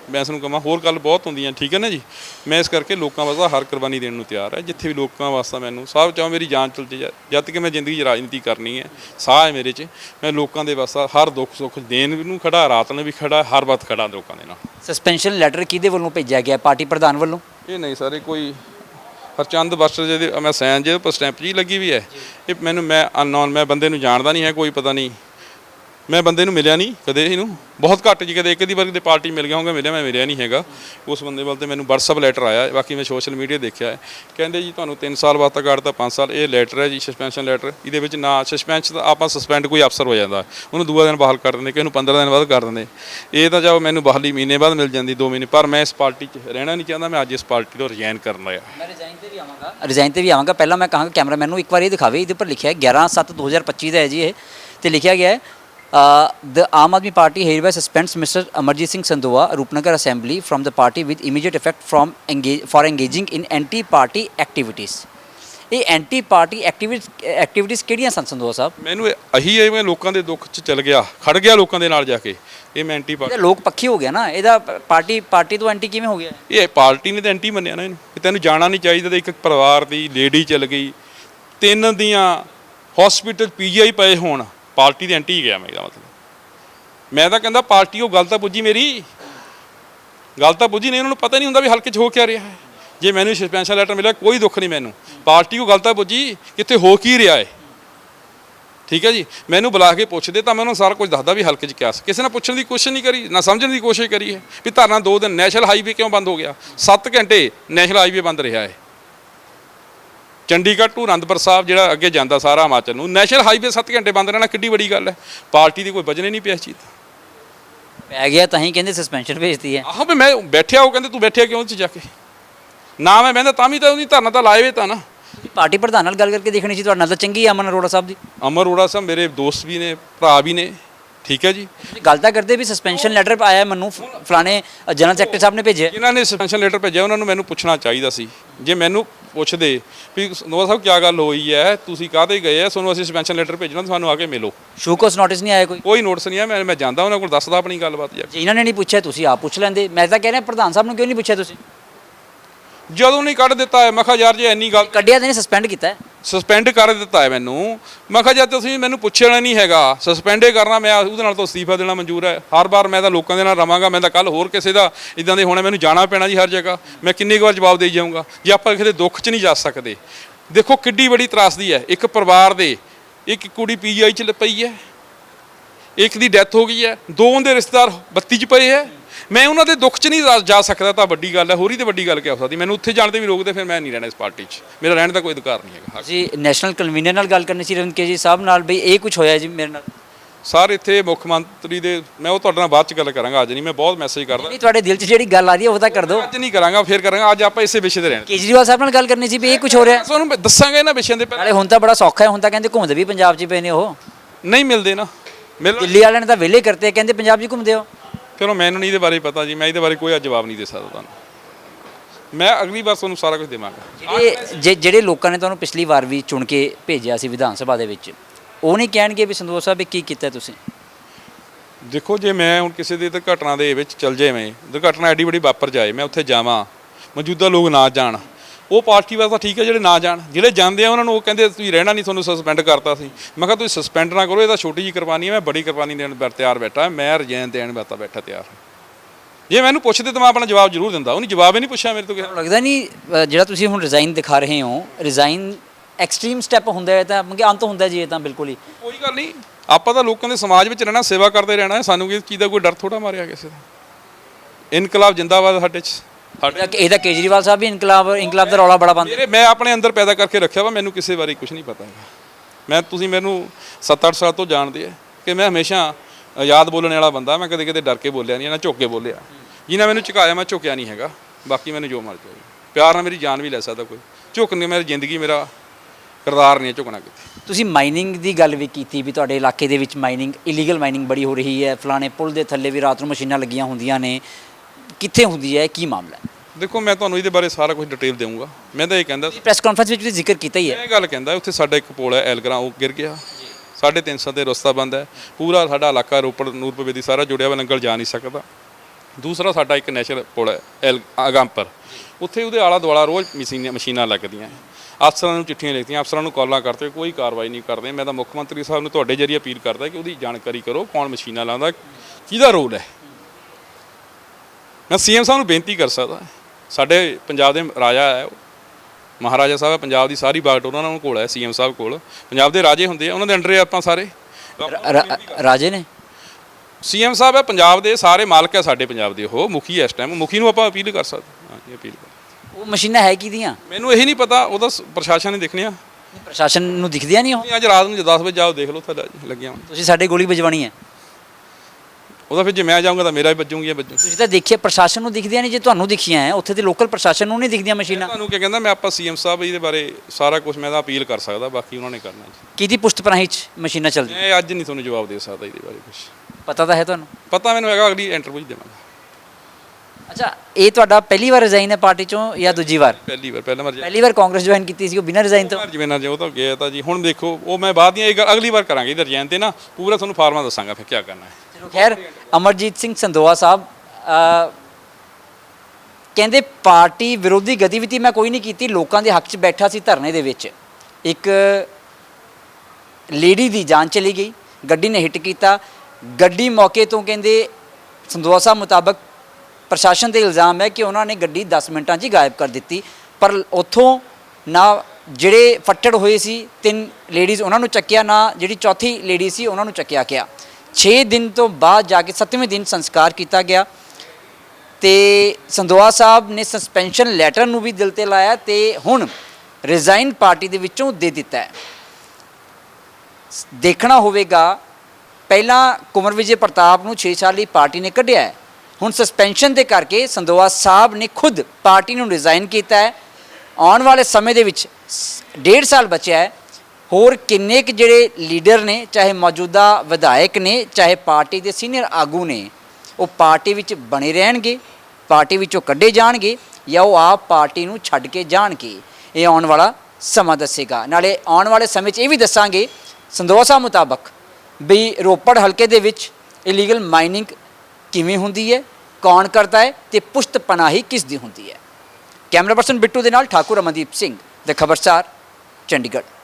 ਬੈਂਸ ਨੂੰ ਕਹਾਂ ਹੋਰ ਗੱਲ ਬਹੁਤ ਹੁੰਦੀਆਂ ਠੀਕ ਹੈ ਨਾ ਜੀ? ਮੈਂ ਇਸ ਕਰਕੇ ਲੋਕਾਂ ਵਾਸਤੇ ਹਰ ਕੁਰਬਾਨੀ ਦੇਣ ਨੂੰ ਤਿਆਰ ਹੈ ਜਿੱਥੇ ਵੀ ਲੋਕਾਂ ਵਾਸਤੇ ਮੈਨੂੰ ਸਭ ਚਾਹੋ ਮੇਰੀ ਜਾਨ ਚਲ ਜੇ ਜਦ ਤੱਕ ਮੈਂ ਜ਼ਿੰਦਗੀ 'ਚ ਰਾਜਨੀਤੀ ਕਰਨੀ ਹੈ ਸਾਹ ਹੈ ਮੇਰੇ 'ਚ ਮੈਂ ਲੋਕਾਂ ਦੇ ਵਾਸਤੇ ਹਰ ਦੁੱਖ ਸੁੱਖ ਦੇਣ ਨੂੰ ਖੜਾ ਰਾਤ ਨੂੰ ਵੀ ਖੜਾ ਹਰ ਵਕਤ ਖੜਾ ਲੋਕਾਂ ਦੇ ਨਾਲ। ਸਸਪੈਂਸ਼ਨ ਲੈਟਰ ਕਿਹਦੇ ਵੱਲੋਂ ਭੇਜਿਆ ਗਿਆ? ਪਾਰਟੀ ਪ੍ਰਧਾਨ ਵੱਲੋਂ? ਇਹ ਨਹੀਂ ਸਾਰੇ ਕੋਈ ਹਰਚੰਦ ਬਸਟਰ ਜਿਹਦੇ ਮੈਂ ਸੈਨ ਜਿਹਦੇ ਉੱਪਰ ਸਟੈਂਪ ਜੀ ਲੱਗੀ ਵੀ ਹੈ। ਇਹ ਮੈਨੂੰ ਮੈਂ ਅਨਨੋਨ ਮੈਂ ਬੰਦੇ ਨੂੰ ਜਾਣਦਾ ਨਹੀਂ ਹੈ ਕੋਈ ਪਤਾ ਨਹੀਂ। ਮੈਂ ਬੰਦੇ ਨੂੰ ਮਿਲਿਆ ਨਹੀਂ ਕਦੇ ਇਹਨੂੰ। ਬਹੁਤ ਘੱਟ ਜੀ, ਕਦੇ ਇੱਕ ਦੀ ਵਾਰੀ ਕਿਤੇ ਪਾਰਟੀ ਮਿਲ ਗਿਆ ਹੋਊਗਾ, ਮਿਲਿਆ ਮੈਂ ਮਿਲਿਆ ਨਹੀਂ ਹੈਗਾ। ਉਸ ਬੰਦੇ ਵੱਲ ਤੇ ਮੈਨੂੰ WhatsApp ਲੈਟਰ ਆਇਆ, ਬਾਕੀ ਮੈਂ ਸੋਸ਼ਲ ਮੀਡੀਆ ਦੇਖਿਆ ਹੈ। ਕਹਿੰਦੇ ਜੀ, ਤੁਹਾਨੂੰ 3 ਸਾਲ ਵਾਸਤੇ ਕੱਢਤਾ 5 ਸਾਲ। ਇਹ ਲੈਟਰ ਹੈ ਜੀ ਸਸਪੈਂਸ਼ਨ ਲੈਟਰ ਇਹਦੇ ਵਿੱਚ ਨਾ ਸਸਪੈਂਸ਼ਨ ਆਪਾਂ ਸਸਪੈਂਡ ਕੋਈ ਅਫਸਰ ਹੋ ਜਾਂਦਾ। ਉਹਨੂੰ ਦੂਆ ਦਿਨ ਬਹਾਲ ਕਰ ਦਿੰਦੇ ਕਿ ਇਹਨੂੰ 15 ਦਿਨ ਬਾਅਦ ਕਰ ਦਿੰਦੇ। ਇਹ ਤਾਂ ਜਾਓ, ਮੈਨੂੰ ਬਹਾਲੀ ਮਹੀਨੇ ਬਾਅਦ ਮਿਲ ਜਾਂਦੀ 2 ਮਹੀਨੇ। ਪਰ ਮੈਂ ਇਸ ਪਾਰਟੀ 'ਚ ਰਹਿਣਾ ਨਹੀਂ ਚਾਹੁੰਦਾ, ਮੈਂ ਅੱਜ ਇਸ ਪਾਰਟੀ ਤੋਂ ਰਿਜ਼ਾਈਨ ਕਰਨ ਲਿਆ ਮੈਂ ਰਿਜ਼ਾਈਨ ਤੇ ਵੀ ਆਵਾਂਗਾ। ਰਿਜ਼ਾਈਨ ਤੇ ਵੀ ਆਵਾਂਗਾ। ਪਹਿਲਾਂ ਮੈਂ ਕਹਾਂਗਾ ਕੈਮਰਾਮੈਨ ਨੂੰ ਇੱਕ ਵਾਰ ਇਹ ਦਿਖਾਵੇ, ਇਹਦੇ ਉੱਪਰ ਲਿਖਿਆ ਹੈ 11/7/2025 ਦਾ ਹੈ ਜੀ ਇਹ। ਤੇ ਲਿਖਿਆ ਗਿਆ ਹੈ the Aam Aadmi party hereby suspends mister Amarjeet Singh Sandoa Rupnagar assembly from the party with immediate effect from engage for engaging in anti party activities ਇਹ ਐਂਟੀ ਪਾਰਟੀ ਐਕਟੀਵਿਟੀਜ਼ ਕਿਹੜੀਆਂ ਸਨ ਸੰਦੋਆ ਸਾਹਿਬ ਮੈਨੂੰ ਇਹ- ਅਹੀ ਹੈ ਮੈਂ ਲੋਕਾਂ ਦੇ ਦੁੱਖ 'ਚ ਚਲ ਗਿਆ ਖੜ ਗਿਆ ਲੋਕਾਂ ਦੇ ਨਾਲ ਜਾ ਕੇ ਇਹ ਮੈਂ ਐਂਟੀ ਇਹਦਾ ਲੋਕ ਪੱਖੀ ਹੋ ਗਿਆ ਨਾ ਇਹਦਾ ਪਾਰਟੀ ਪਾਰਟੀ ਤੋਂ ਐਂਟੀ ਕਿਵੇਂ ਹੋ ਗਿਆ ਇਹ ਪਾਰਟੀ ਨੇ ਤਾਂ ਐਂਟੀ ਮੰਨਿਆ ਨਾ ਇਹਨੂੰ ਇਹ ਤੈਨੂੰ ਜਾਣਾ ਨਹੀਂ ਚਾਹੀਦਾ ਤੇ ਇੱਕ ਪਰਿਵਾਰ ਦੀ ਲੇਡੀ ਚਲ ਗਈ ਤਿੰਨ ਦੀਆਂ ਹਸਪੀਟਲ ਪੀਜੀਆਈ ਪਏ ਹੋਣ ਪਾਰਟੀ ਦੇ ਐਂਟੀ ਗਿਆ ਮੈਂ ਇਹਦਾ ਮਤਲਬ। ਮੈਂ ਤਾਂ ਕਹਿੰਦਾ ਪਾਰਟੀ ਉਹ ਗੱਲ ਤਾਂ ਪੁੱਜੀ ਮੇਰੀ। ਗੱਲ ਤਾਂ ਪੁੱਜੀ ਨਹੀਂ, ਉਹਨਾਂ ਨੂੰ ਪਤਾ ਨਹੀਂ ਹੁੰਦਾ ਵੀ ਹਲਕੇ 'ਚ ਹੋ ਕੀ ਰਿਹਾ ਹੈ। ਜੇ ਮੈਨੂੰ ਸਸਪੈਂਸ਼ਨ ਲੈਟਰ ਮਿਲਿਆ, ਕੋਈ ਦੁੱਖ ਨਹੀਂ ਮੈਨੂੰ। ਪਾਰਟੀ ਉਹ ਗੱਲ ਤਾਂ ਪੁੱਜੀ, ਕਿੱਥੇ ਹੋ ਕੀ ਰਿਹਾ ਹੈ। ਠੀਕ ਹੈ ਜੀ? ਮੈਨੂੰ ਬੁਲਾ ਕੇ ਪੁੱਛਦੇ ਤਾਂ ਮੈਂ ਉਹਨਾਂ ਨੂੰ ਸਾਰਾ ਕੁਝ ਦੱਸਦਾ ਵੀ ਹਲਕੇ 'ਚ ਕਿਆ ਸੀ। ਕਿਸੇ ਨੇ ਪੁੱਛਣ ਦੀ ਕੋਸ਼ਿਸ਼ ਨਹੀਂ ਕਰੀ, ਨਾ ਸਮਝਣ ਦੀ ਕੋਸ਼ਿਸ਼ ਕਰੀ ਹੈ ਵੀ ਧਰਨਾ ਦੋ ਦਿਨ ਨੈਸ਼ਨਲ ਹਾਈਵੇ ਕਿਉਂ ਬੰਦ ਹੋ ਗਿਆ? 7 ਘੰਟੇ ਨੈਸ਼ਨਲ ਹਾਈਵੇ ਬੰਦ ਰਿਹਾ ਹੈ। ਚੰਡੀਗੜ੍ਹ ਟੂ ਅਨੰਦਪੁਰ ਸਾਹਿਬ ਜਿਹੜਾ ਅੱਗੇ ਜਾਂਦਾ ਸਾਰਾ ਹਿਮਾਚਲ ਨੂੰ ਨੈਸ਼ਨਲ ਹਾਈਵੇ 7 ਘੰਟੇ ਬੰਦ ਰਹਿਣਾ ਕਿੱਡੀ ਵੱਡੀ ਗੱਲ ਹੈ। ਪਾਰਟੀ ਦੀ ਕੋਈ ਵਜ੍ਹਾ ਨਹੀਂ ਪਿਆ ਇਸ ਚੀਜ਼ ਦਾ। ਪੈ ਗਿਆ ਤਾਂ ਹੀ ਕਹਿੰਦੇ ਸਸਪੈਂਸ਼ਨ ਭੇਜਤੀ ਹੈ। ਆਹੋ ਵੀ ਮੈਂ ਬੈਠਿਆ ਉਹ ਕਹਿੰਦੇ ਤੂੰ ਬੈਠਿਆ ਕਿਉਂ ਉੱਥੇ ਜਾ ਕੇ? ਨਾ ਮੈਂ ਬਹਿੰਦਾ ਤਾਂ ਵੀ ਤਾਂ ਉਹਦੀ ਧਰਨਾ ਤਾਂ ਲਾਏ ਵੇ ਤਾਂ ਨਾ। ਪਾਰਟੀ ਪ੍ਰਧਾਨ ਨਾਲ ਗੱਲ ਕਰਕੇ ਦੇਖਣੀ ਸੀ ਤੁਹਾਡੇ ਨਾਲ ਤਾਂ ਚੰਗੀ ਅਮਨ ਅਰੋੜਾ ਸਾਹਿਬ ਦੀ। ਅਮਰ ਅਰੋੜਾ ਸਾਹਿਬ ਮੇਰੇ ਦੋਸਤ ਵੀ ਨੇ ਭਰਾ ਵੀ ਨੇ ਠੀਕ ਹੈ ਜੀ। ਗੱਲ ਤਾਂ ਕਰਦੇ ਵੀ ਸਸਪੈਂਸ਼ਨ ਲੈਟਰ ਆਇਆ ਮੈਨੂੰ ਫਲਾਣੇ ਜਨਰਲ ਸੈਕਟਰੀ ਸਾਹਿਬ ਨੇ ਭੇਜਿਆ। ਜਿਨ੍ਹਾਂ ਨੇ ਸਸਪੈਂਸ਼ਨ ਲੈਟਰ ਭੇਜਿਆ ਉਹਨਾਂ ਨੂੰ ਮੈਨੂੰ ਪੁੱਛਣਾ ਚਾਹੀਦਾ ਸੀ। ਜੇ ਮੈਨੂੰ ਪੁੱਛਦੇ ਵੀ ਨੋਵਾ ਸਾਹਿਬ ਕੀ ਗੱਲ ਹੋਈ ਹੈ? ਤੁਸੀਂ ਕਾਹਦੇ ਗਏ ਆ ਤੁਹਾਨੂੰ ਅਸੀਂ ਸਸਪੈਂਸ਼ਨ ਲੈਟਰ ਭੇਜਣਾ ਤੁਹਾਨੂੰ ਆ ਕੇ ਮਿਲੋ। ਸ਼ੂਕੋਸ ਨੋਟਿਸ ਨਹੀਂ ਆਇਆ ਕੋਈ? ਕੋਈ ਨੋਟਿਸ ਨਹੀਂ ਆ ਮੈਂ ਮੈਂ ਜਾਂਦਾ ਉਹਨਾਂ ਕੋਲ ਦੱਸਦਾ ਆਪਣੀ ਗੱਲਬਾਤ ਜਾ ਇਹਨਾਂ ਨੇ ਨਹੀਂ ਪੁੱਛਿਆ ਤੁਸੀਂ ਆਪ ਪੁੱਛ ਲੈਂਦੇ। ਮੈਂ ਤਾਂ ਕਹਿ ਰਿਹਾ ਪ੍ਰਧਾਨ ਸਾਹਿਬ ਨੂੰ ਕਿਉਂ ਨਹੀਂ ਪੁੱਛਿਆ ਤੁਸੀਂ? ਜਦੋਂ ਨਹੀਂ ਕੱਢ ਦਿੱਤਾ ਹੈ ਮੈਂ ਕਿਹਾ ਯਾਰ ਜੇ ਇੰਨੀ ਗੱਲ ਕੱਢਿਆ ਤਾਂ ਨਹੀਂ ਸਸਪੈਂਡ ਕੀਤਾ ਹੈ। ਸਸਪੈਂਡ ਕਰ ਦਿੱਤਾ ਹੈ ਮੈਨੂੰ। ਮੈਂ ਕਿਹਾ ਜਦ ਤੁਸੀਂ ਮੈਨੂੰ ਪੁੱਛਣਾ ਨਹੀਂ ਹੈਗਾ ਸਸਪੈਂਡੇ ਕਰਨਾ ਮੈਂ ਉਹਦੇ ਨਾਲ ਤਾਂ ਅਸਤੀਫਾ ਦੇਣਾ ਮਨਜ਼ੂਰ ਹੈ। ਹਰ ਵਾਰ ਮੈਂ ਤਾਂ ਲੋਕਾਂ ਦੇ ਨਾਲ ਰਵਾਂਗਾ ਮੈਂ ਤਾਂ ਕੱਲ ਹੋਰ ਕਿਸੇ ਦਾ ਇਦਾਂ ਦੇ ਹੋਣਾ ਮੈਨੂੰ ਜਾਣਾ ਪੈਣਾ ਜੀ ਹਰ ਜਗ੍ਹਾ। ਮੈਂ ਕਿੰਨੀ ਕੁ ਵਾਰ ਜਵਾਬ ਦੇਈ ਜਾਊਂਗਾ ਜੇ ਆਪਾਂ ਕਿਸੇ ਦੇ ਦੁੱਖ 'ਚ ਨਹੀਂ ਜਾ ਸਕਦੇ। ਦੇਖੋ ਕਿੱਡੀ ਬੜੀ ਤਰਾਸਦੀ ਹੈ ਇੱਕ ਪਰਿਵਾਰ ਦੇ ਇੱਕ ਕੁੜੀ ਪੀਜੀਆਈ 'ਚ ਪਈ ਹੈ ਇੱਕ ਦੀ ਡੈਥ ਹੋ ਗਈ ਹੈ ਦੋ ਉਹਦੇ ਰਿਸ਼ਤੇਦਾਰ ਬੱਤੀ 'ਚ ਪਏ ਹੈ। ਮੈਂ ਉਹਨਾਂ ਦੇ ਦੁੱਖ 'ਚ ਨਹੀਂ ਜਾ- ਜਾ ਸਕਦਾ ਤਾਂ ਵੱਡੀ ਗੱਲ ਹੈ ਹੋਰ ਤੇ ਵੱਡੀ ਗੱਲ ਕਿਆ ਹੋ ਸਕਦੀ? ਮੈਨੂੰ ਉੱਥੇ ਜਾਣ ਤੇ ਵੀ ਰੋਕਦੇ ਫਿਰ ਮੈਂ ਨਹੀਂ ਰਹਿਣਾ ਇਸ ਪਾਰਟੀ 'ਚ। ਮੇਰਾ ਰਹਿਣ ਦਾ ਕੋਈ ਅਧਿਕਾਰ ਨਹੀਂ ਹੈਗਾ। ਤੁਸੀਂ ਨੈਸ਼ਨਲ ਕਨਵੀਨਰ ਨਾਲ ਗੱਲ ਕਰਨੀ ਸੀ ਰਵਿੰਦਰ ਕੇਜਰੀ ਸਾਹਿਬ ਨਾਲ ਬਈ ਇਹ ਕੁਝ ਹੋਇਆ ਜੀ ਮੇਰੇ ਨਾਲ? ਸਰ ਇੱਥੇ ਮੁੱਖ ਮੰਤਰੀ ਦੇ ਮੈਂ ਉਹ ਤੁਹਾਡੇ ਨਾਲ ਬਾਅਦ ਚ ਗੱਲ ਕਰਾਂਗਾ ਅੱਜ ਨਹੀਂ ਮੈਂ ਬਹੁਤ ਮੈਸੇਜ ਕਰਦਾ। ਨਹੀਂ ਤੁਹਾਡੇ ਦਿਲ 'ਚ ਜਿਹੜੀ ਗੱਲ ਆ ਰਹੀ ਹੈ ਉਹ ਤਾਂ ਕਰ ਦਿਓ। ਅੱਜ ਨਹੀਂ ਕਰਾਂਗਾ ਫਿਰ ਕਰਾਂਗਾ ਅੱਜ ਆਪਾਂ ਇਸੇ ਵਿਸ਼ੇ ਤੇ ਰਹਿਣਾ। ਕੇਜਰੀਵਾਲ ਸਾਹਿਬ ਨਾਲ ਗੱਲ ਕਰਨੀ ਸੀ ਵੀ ਇਹ ਕੁਝ ਹੋ ਰਿਹਾ। ਤੁਹਾਨੂੰ ਮੈਂ ਦੱਸਾਂਗਾ ਇਹਨਾਂ ਵਿਸ਼ਿਆਂ ਦੇ ਪਹਿਲਾਂ। ਨਾਲੇ ਹੁਣ ਤਾਂ ਬੜਾ ਸੌਖਾ ਹੈ ਹੁਣ ਤਾਂ ਕਹਿੰਦੇ ਘੁੰਮਦੇ ਵੀ ਪੰਜਾਬ 'ਚ ਹੀ ਪਏ ਨੇ ਉਹ। ਨਹੀਂ ਮਿਲਦੇ ਨਾ। ਮਿਲ ਦਿੱਲੀ ਵਾਲਿਆਂ ਨੇ ਤਾਂ ਵਿਹਲੇ ਕਰਤੇ ਕਹਿੰਦੇ ਪੰਜਾਬ 'ਚ ਹੀ ਘੁੰਮਦੇ ਹੋ। ਫਿਰ ਉਹ ਮੈਨੂੰ ਨਹੀਂ ਇਹਦੇ ਬਾਰੇ ਪਤਾ ਜੀ ਮੈਂ ਇਹਦੇ ਬਾਰੇ ਕੋਈ ਅੱਜ ਜਵਾਬ ਨਹੀਂ ਦੇ ਸਕਦਾ ਤੁਹਾਨੂੰ। ਮੈਂ ਅਗਲੀ ਵਾਰ ਤੁਹਾਨੂੰ ਸਾਰਾ ਕੁਝ ਦੇਵਾਂਗਾ। ਜਿਹੜੇ ਜਿਹੜੇ ਲੋਕਾਂ ਨੇ ਤੁਹਾਨੂੰ ਪਿਛਲੀ ਵਾਰ ਵੀ ਚੁਣ ਕੇ ਭੇਜਿਆ ਸੀ ਵਿਧਾਨ ਸਭਾ ਦੇ ਵਿੱਚ ਉਹ ਨਹੀਂ ਕਹਿਣਗੇ ਵੀ ਸੰਦੋਖ ਸਾਹਿਬ ਕੀ ਕੀਤਾ ਤੁਸੀਂ? ਦੇਖੋ ਜੇ ਮੈਂ ਹੁਣ ਕਿਸੇ ਦੀ ਦੁਰਘਟਨਾ ਦੇ ਵਿੱਚ ਚਲ ਜਾਵੇਂ ਦੁਰਘਟਨਾ ਐਡੀ ਵੱਡੀ ਵਾਪਰ ਜਾਏ ਮੈਂ ਉੱਥੇ ਜਾਵਾਂ ਮੌਜੂਦਾ ਲੋਕ ਨਾ ਜਾਣ ਉਹ ਪਾਰਟੀ ਵਾਸਤੇ ਠੀਕ ਹੈ ਜਿਹੜੇ ਨਾ ਜਾਣ। ਜਿਹੜੇ ਜਾਂਦੇ ਆ ਉਹਨਾਂ ਨੂੰ ਉਹ ਕਹਿੰਦੇ ਤੁਸੀਂ ਰਹਿਣਾ ਨਹੀਂ ਤੁਹਾਨੂੰ ਸਸਪੈਂਡ ਕਰਤਾ ਸੀ। ਮੈਂ ਕਿਹਾ ਤੁਸੀਂ ਸਸਪੈਂਡ ਨਾ ਕਰੋ ਇਹ ਤਾਂ ਛੋਟੀ ਜੀ ਕੁਰਬਾਨੀ ਹੈ ਮੈਂ ਬੜੀ ਕੁਰਬਾਨੀ ਦੇਣ ਤਿਆਰ ਬੈਠਾ ਮੈਂ ਰਜੈਨ ਦੇਣ ਵਾਸਤੇ ਬੈਠਾ ਤਿਆਰ ਜੇ ਮੈਨੂੰ ਪੁੱਛਦੇ ਤਾਂ ਮੈਂ ਆਪਣਾ ਜਵਾਬ ਜ਼ਰੂਰ ਦਿੰਦਾ। ਉਹਨੇ ਜਵਾਬ ਹੀ ਨਹੀਂ ਪੁੱਛਿਆ ਮੇਰੇ ਤੋਂ। ਤੁਹਾਨੂੰ ਲੱਗਦਾ ਨਹੀਂ ਜਿਹੜਾ ਤੁਸੀਂ ਹੁਣ ਰਿਜ਼ਾਈਨ ਦਿਖਾ ਰਹੇ ਹੋ ਰਿਜ਼ਾਈਨ ਐਕਸਟ੍ਰੀਮ ਸਟੈਪ ਹੁੰਦਾ ਹੈ ਤਾਂ ਕਿ ਅੰਤ ਹੁੰਦਾ ਜੀ ਇਹ ਤਾਂ ਬਿਲਕੁਲ ਹੀ। ਕੋਈ ਗੱਲ ਨਹੀਂ। ਆਪਾਂ ਤਾਂ ਲੋਕਾਂ ਦੇ ਸਮਾਜ ਵਿੱਚ ਰਹਿਣਾ ਸੇਵਾ ਕਰਦੇ ਰਹਿਣਾ ਸਾਨੂੰ ਕਿਸ ਚੀਜ਼ ਦਾ ਕੋਈ ਡਰ ਥੋੜਾ ਮਾਰਿਆ ਕਿਸੇ ਦਾ? ਇਨਕਲਾਬ ਜਿੰਦਾਬਾਦ ਸਾਡੇ ਚ। ਇਹਦਾ- ਇਹਦਾ ਕੇਜਰੀਵਾਲ ਸਾਹਿਬ ਵੀ ਇਨਕਲਾਬ ਇਨਕਲਾਬ ਦਾ ਰੌਲਾ ਬੜਾ ਪਾਉਂਦੇ ਮੇਰੇ ਮੈਂ ਆਪਣੇ ਅੰਦਰ ਪੈਦਾ ਕਰਕੇ ਰੱਖਿਆ ਵਾ ਮੈਨੂੰ ਕਿਸੇ ਬਾਰੇ ਕੁਝ ਨਹੀਂ ਪਤਾ ਮੈਂ ਤੁਸੀਂ ਮੈਨੂੰ 7-8 ਸਾਲ ਤੋਂ ਜਾਣਦੇ ਆ ਕਿ ਮੈਂ ਹਮੇਸ਼ਾ ਯਾਦ ਬੋਲਣ ਵਾਲਾ ਬੰਦਾ ਮੈਂ ਕਦੇ ਕਦੇ ਡਰ ਕੇ ਬੋਲਿਆ ਨਹੀਂ ਨਾ ਝੁੱਕ ਕੇ ਬੋਲਿਆ। ਜਿਨ੍ਹਾਂ ਮੈਨੂੰ ਝੁਕਾਇਆ ਮੈਂ ਝੁਕਿਆ ਨਹੀਂ ਹੈਗਾ। ਬਾਕੀ ਮੈਨੂੰ ਜੋ ਮਰਜ਼ੀ ਹੋਵੇ। ਪਿਆਰ ਨਾਲ ਮੇਰੀ ਜਾਨ ਵੀ ਲੈ ਸਕਦਾ ਕੋਈ। ਝੁਕਣ ਮੇਰੀ ਜ਼ਿੰਦਗੀ ਮੇਰਾ ਕਿਰਦਾਰ ਨਹੀਂ ਝੁਕਣਾ ਕਿਤੇ। ਤੁਸੀਂ ਮਾਈਨਿੰਗ ਦੀ ਗੱਲ ਵੀ ਕੀਤੀ ਵੀ ਤੁਹਾਡੇ ਇਲਾਕੇ ਦੇ ਵਿੱਚ ਮਾਈਨਿੰਗ ਇਲੀਗਲ ਮਾਈਨਿੰਗ ਬੜੀ ਹੋ ਰਹੀ ਹੈ। ਫਲਾਣੇ ਪੁਲ ਦੇ ਥੱਲੇ ਵੀ ਰਾਤ ਨੂੰ ਮਸ਼ੀਨਾਂ ਲੱਗੀਆਂ ਹੁੰਦੀਆਂ ਨੇ। ਕਿੱਥੇ ਹੁੰਦੀ ਹੈ ਕੀ ਮਾਮਲਾ ਹੈ? ਦੇਖੋ ਮੈਂ ਤੁਹਾਨੂੰ ਇਹਦੇ ਬਾਰੇ ਸਾਰਾ ਕੁਝ ਡਿਟੇਲ ਦੇਵਾਂਗਾ। ਮੈਂ ਤਾਂ ਇਹ ਕਹਿੰਦਾ ਪ੍ਰੈਸ ਕਾਨਫਰੰਸ ਵਿੱਚ ਵੀ ਜ਼ਿਕਰ ਕੀਤਾ ਹੀ ਹੈ। ਮੈਂ ਇਹ ਗੱਲ ਕਹਿੰਦਾ ਉੱਥੇ ਸਾਡਾ ਇੱਕ ਪੁਲ ਹੈ ਐਲਗਰਾ ਉਹ ਗਿਰ ਗਿਆ। ਸਾਢੇ ਤਿੰਨ ਸੌ ਤੇ ਰਸਤਾ ਬੰਦ ਹੈ। ਪੂਰਾ ਸਾਡਾ ਇਲਾਕਾ ਰੋਪੜ ਨੂਰਪੁਰ ਸਾਰਾ ਜੁੜਿਆ ਹੋਇਆ ਲੰਗਰ ਜਾ ਨਹੀਂ ਸਕਦਾ। ਦੂਸਰਾ ਸਾਡਾ ਇੱਕ ਨੈਸ਼ਨਲ ਪੁਲ ਹੈ ਐਲ ਅਗੰਪਰ ਉੱਥੇ ਉਹਦੇ ਆਲਾ ਦੁਆਲਾ ਰੋਜ਼ ਮਸ਼ੀਨਾਂ ਮਸ਼ੀਨਾਂ ਲੱਗਦੀਆਂ। ਅਫਸਰਾਂ ਨੂੰ ਚਿੱਠੀਆਂ ਲਿਖਦੀਆਂ ਅਫਸਰਾਂ ਨੂੰ ਕਾਲਾਂ ਕਰਦੇ ਕੋਈ ਕਾਰਵਾਈ ਨਹੀਂ ਕਰਦੇ। ਮੈਂ ਤਾਂ ਮੁੱਖ ਮੰਤਰੀ ਸਾਹਿਬ ਨੂੰ ਤੁਹਾਡੇ ਜਰੀਏ ਅਪੀਲ ਕਰਦਾ ਕਿ ਉਹਦੀ ਜਾਣਕਾਰੀ ਕਰੋ ਕੌਣ ਮਸ਼ੀਨਾਂ ਲਾਉਂਦਾ ਕਿਹਦਾ ਰੋਲ ਹੈ? ਮੈਂ ਸੀਐਮ ਸਾਹਿਬ ਨੂੰ ਬੇਨਤੀ ਕਰ ਸਕਦਾ। ਸਾਡੇ ਪੰਜਾਬ ਦੇ ਰਾਜਾ ਹੈ। ਮਹਾਰਾਜਾ ਸਾਹਿਬ ਹੈ ਪੰਜਾਬ ਦੀ ਸਾਰੀ ਬਾਗਟ ਉਹਨਾਂ ਨੂੰ ਕੋਲ ਹੈ ਸੀਐਮ ਸਾਹਿਬ ਕੋਲ। ਪੰਜਾਬ ਦੇ ਰਾਜੇ ਹੁੰਦੇ ਆ ਉਹਨਾਂ ਦੇ ਅੰਡਰ ਆਪਾਂ ਸਾਰੇ। ਰਾਜੇ ਨੇ? ਸੀਐਮ ਸਾਹਿਬ ਹੈ ਪੰਜਾਬ ਦੇ ਸਾਰੇ ਮਾਲਕ ਹੈ ਸਾਡੇ ਪੰਜਾਬ ਦੇ। ਉਹ ਮੁਖੀ ਹੈ ਇਸ ਟਾਈਮ ਮੁਖੀ ਨੂੰ ਆਪਾਂ ਅਪੀਲ ਕਰ ਸਕਦੇ ਹਾਂ। ਜੀ ਅਪੀਲ ਉਹ ਮਸ਼ੀਨਾਂ ਹੈ ਕਿਹਦੀਆਂ ਮੈਨੂੰ ਇਹੀ ਨਹੀਂ ਪਤਾ ਉਹਦਾ ਪ੍ਰਸ਼ਾਸਨ ਨੇ ਦੇਖਣੀਆਂ। ਪ੍ਰਸ਼ਾਸਨ ਨੂੰ ਦਿਖਦੀਆਂ ਨਹੀਂ ਉਹ? ਅੱਜ ਰਾਤ ਨੂੰ ਜੇ 10 ਵਜੇ ਜਾਓ ਦੇਖ ਲਓ ਤੁਹਾਡਾ ਲੱਗਿਆ। ਤੁਸੀਂ ਸਾਡੇ ਗੋਲੀ ਵਜਵਾਣੀ ਹੈ। ਉਹਦਾ ਫਿਰ ਜੇ ਮੈਂ ਜਾਊਂਗਾ ਤਾਂ ਮੇਰਾ ਵੀ ਵੱਜੂਗੀ ਇਹ ਵੱਜੂ। ਤੁਸੀਂ ਤਾਂ ਦੇਖਿਆ ਪ੍ਰਸ਼ਾਸਨ ਨੂੰ ਦਿਖਦੀਆਂ ਨਹੀਂ ਜੇ ਤੁਹਾਨੂੰ ਦਿਖੀਆਂ ਹੈ ਉੱਥੇ ਤੇ ਲੋਕਲ ਪ੍ਰਸ਼ਾਸਨ ਨੂੰ ਨਹੀਂ ਦਿਖਦੀਆਂ ਮਸ਼ੀਨਾਂ। ਤੁਹਾਨੂੰ ਕੀ ਕਹਿੰਦਾ ਮੈਂ ਆਪਾਂ ਸੀਐਮ ਸਾਹਿਬ ਇਹਦੇ ਬਾਰੇ ਸਾਰਾ ਕੁਝ ਮੈਂ ਤਾਂ ਅਪੀਲ ਕਰ ਸਕਦਾ ਬਾਕੀ ਉਹਨਾਂ ਨੇ ਕਰਨਾ ਜੀ। ਕਿਹਦੀ ਪੁਸ਼ਤ ਪਨਾਹੀ ਚ ਮਸ਼ੀਨਾਂ ਚੱਲਦੀਆਂ? ਮੈਂ ਅੱਜ ਨਹੀਂ ਤੁਹਾਨੂੰ ਜਵਾਬ ਦੇ ਸਕਦਾ ਇਹਦੇ ਬਾਰੇ ਕੁਝ ਪਤਾ ਤਾਂ ਹੈ ਤੁਹਾਨੂੰ? ਪਤਾ ਮੈਨੂੰ ਹੈਗਾ ਅਗਲੀ ਇੰਟਰਵਿਊ ਦੇਵਾਂਗਾ। ਅੱਛਾ ਇਹ ਤੁਹਾਡਾ ਪਹਿਲੀ ਵਾਰ ਰਿਜ਼ਾਈਨ ਹੈ ਪਾਰਟੀ ਚੋਂ ਜਾਂ ਦੂਜੀ ਵਾਰ? ਪਹਿਲੀ ਵਾਰ ਪਹਿਲਾਂ ਮਰਜ਼ੀ ਪਹਿਲੀ ਵਾਰ ਕਾਂਗਰਸ ਜੁਆਇਨ ਕੀਤੀ ਸੀ ਉਹ ਬਿਨਾਂ ਰਿਜ਼ਾਈਨ ਤੋਂ? ਜਿਵੇਂ ਨਾ ਜੇ ਉਹ ਤਾਂ ਗਿਆ ਤਾਂ ਜੀ ਹੁਣ ਦੇਖੋ ਉਹ ਮੈਂ ਬਾਅਦ ਦੀਆਂ ਇਹ ਗੱਲ ਅਗਲੀ ਵਾਰ ਕਰਾਂਗੇ ਇਹਦੇ ਰਜੈਨ ਤੇ ਨਾ ਪੂਰਾ ਤੁਹਾਨੂੰ ਫਾਰਮਾ ਦੱਸਾਂਗਾ ਫਿਰ ਕੀ ਕਰਨਾ ਹੈ। ਚਲੋ ਖੈਰ ਅਮਰਜੀਤ ਸਿੰਘ ਸੰਦੋਆ ਸਾਹਿਬ ਕਹਿੰਦੇ ਪਾਰਟੀ ਵਿਰੋਧੀ ਗਤੀਵਿਧੀ ਮੈਂ ਕੋਈ ਨਹੀਂ ਕੀਤੀ ਲੋਕਾਂ ਦੇ ਹੱਕ 'ਚ ਬੈਠਾ ਸੀ ਧਰਨੇ ਦੇ ਵਿੱਚ। ਇੱਕ ਲੇਡੀ ਦੀ ਜਾਨ ਚਲੀ ਗਈ ਗੱਡੀ ਨੇ ਹਿੱਟ ਕੀਤਾ। ਗੱਡੀ ਮੌਕੇ ਤੋਂ ਕਹਿੰਦੇ ਸੰਦੋਆ ਸਾਹਿਬ ਮੁਤਾਬਕ ਪ੍ਰਸ਼ਾਸਨ ਤੇ ਇਲਜ਼ਾਮ ਹੈ ਕਿ ਉਹਨਾਂ ਨੇ ਗੱਡੀ 10 ਮਿੰਟਾਂ 'ਚ ਹੀ ਗਾਇਬ ਕਰ ਦਿੱਤੀ। ਪਰ ਉੱਥੋਂ ਨਾ ਜਿਹੜੇ ਫੱਟੜ ਹੋਏ ਸੀ, ਤਿੰਨ ਲੇਡੀਜ਼ ਉਹਨਾਂ ਨੂੰ ਚੱਕਿਆ, ਨਾ ਜਿਹੜੀ ਚੌਥੀ ਲੇਡੀ ਸੀ ਉਹਨਾਂ ਨੂੰ ਚੱਕਿਆ ਗਿਆ। 6 ਦਿਨ ਤੋਂ ਬਾਅਦ ਜਾ ਕੇ 7ਵੇਂ ਦਿਨ ਸੰਸਕਾਰ ਕੀਤਾ ਗਿਆ ਤੇ ਸੰਦੋਆ ਸਾਹਿਬ ਨੇ ਸਸਪੈਂਸ਼ਨ ਲੈਟਰ ਨੂੰ ਵੀ ਦਿਲ ਤੇ ਲਾਇਆ ਤੇ ਹੁਣ ਰਿਜ਼ਾਈਨ ਪਾਰਟੀ ਦੇ ਵਿੱਚੋਂ ਦੇ ਦਿੱਤਾ ਹੈ। ਦੇਖਣਾ ਹੋਵੇਗਾ, ਪਹਿਲਾਂ ਕੁਮਰ ਵਿਜੇ ਪ੍ਰਤਾਪ ਨੂੰ 6 ਸਾਲ ਲਈ ਪਾਰਟੀ ਨੇ ਕੱਢਿਆ ਹੈ। ਹੁਣ ਸਸਪੈਂਸ਼ਨ ਦੇ ਕਰਕੇ ਸੰਦੋਆ ਸਾਹਿਬ ਨੇ ਖੁਦ ਪਾਰਟੀ ਨੂੰ ਰਿਜ਼ਾਈਨ ਕੀਤਾ ਹੈ। ਆਉਣ ਵਾਲੇ ਸਮੇਂ ਦੇ ਵਿੱਚ ਸ- ਡੇਢ ਸਾਲ ਬਚਿਆ ਹੈ। ਹੋਰ ਕਿੰਨੇ ਕੁ ਜਿਹੜੇ ਲੀਡਰ ਨੇ, ਚਾਹੇ ਮੌਜੂਦਾ ਵਿਧਾਇਕ ਨੇ, ਚਾਹੇ ਪਾਰਟੀ ਦੇ ਸੀਨੀਅਰ ਆਗੂ ਨੇ, ਉਹ ਪਾਰਟੀ ਵਿੱਚ ਬਣੇ ਰਹਿਣਗੇ, ਪਾਰਟੀ ਵਿੱਚੋਂ ਕੱਢੇ ਜਾਣਗੇ ਜਾਂ ਉਹ ਆਪ ਪਾਰਟੀ ਨੂੰ ਛੱਡ ਕੇ ਜਾਣਗੇ, ਇਹ ਆਉਣ ਵਾਲਾ ਸਮਾਂ ਦੱਸੇਗਾ। ਨਾਲੇ ਆਉਣ ਵਾਲੇ ਸਮੇਂ 'ਚ ਇਹ ਵੀ ਦੱਸਾਂਗੇ ਸੰਦੋਆ ਸਾਹਿਬ ਮੁਤਾਬਕ ਵੀ ਰੋਪੜ ਹਲਕੇ ਦੇ ਵਿੱਚ ਇਲੀਗਲ ਮਾਈਨਿੰਗ ਕਿਵੇਂ ਹੁੰਦੀ ਹੈ, ਕੌਣ ਕਰਦਾ ਹੈ ਤੇ ਪੁਸ਼ਤ ਪਨਾਹੀ ਕਿਸ ਦੀ ਹੁੰਦੀ ਹੈ। ਕੈਮਰਾ ਪਰਸਨ ਬਿੱਟੂ ਦੇ ਨਾਲ ਠਾਕੁਰ ਅਮਨਦੀਪ ਸਿੰਘ, ਦ ਖਬਰਸਾਰ, ਚੰਡੀਗੜ੍ਹ।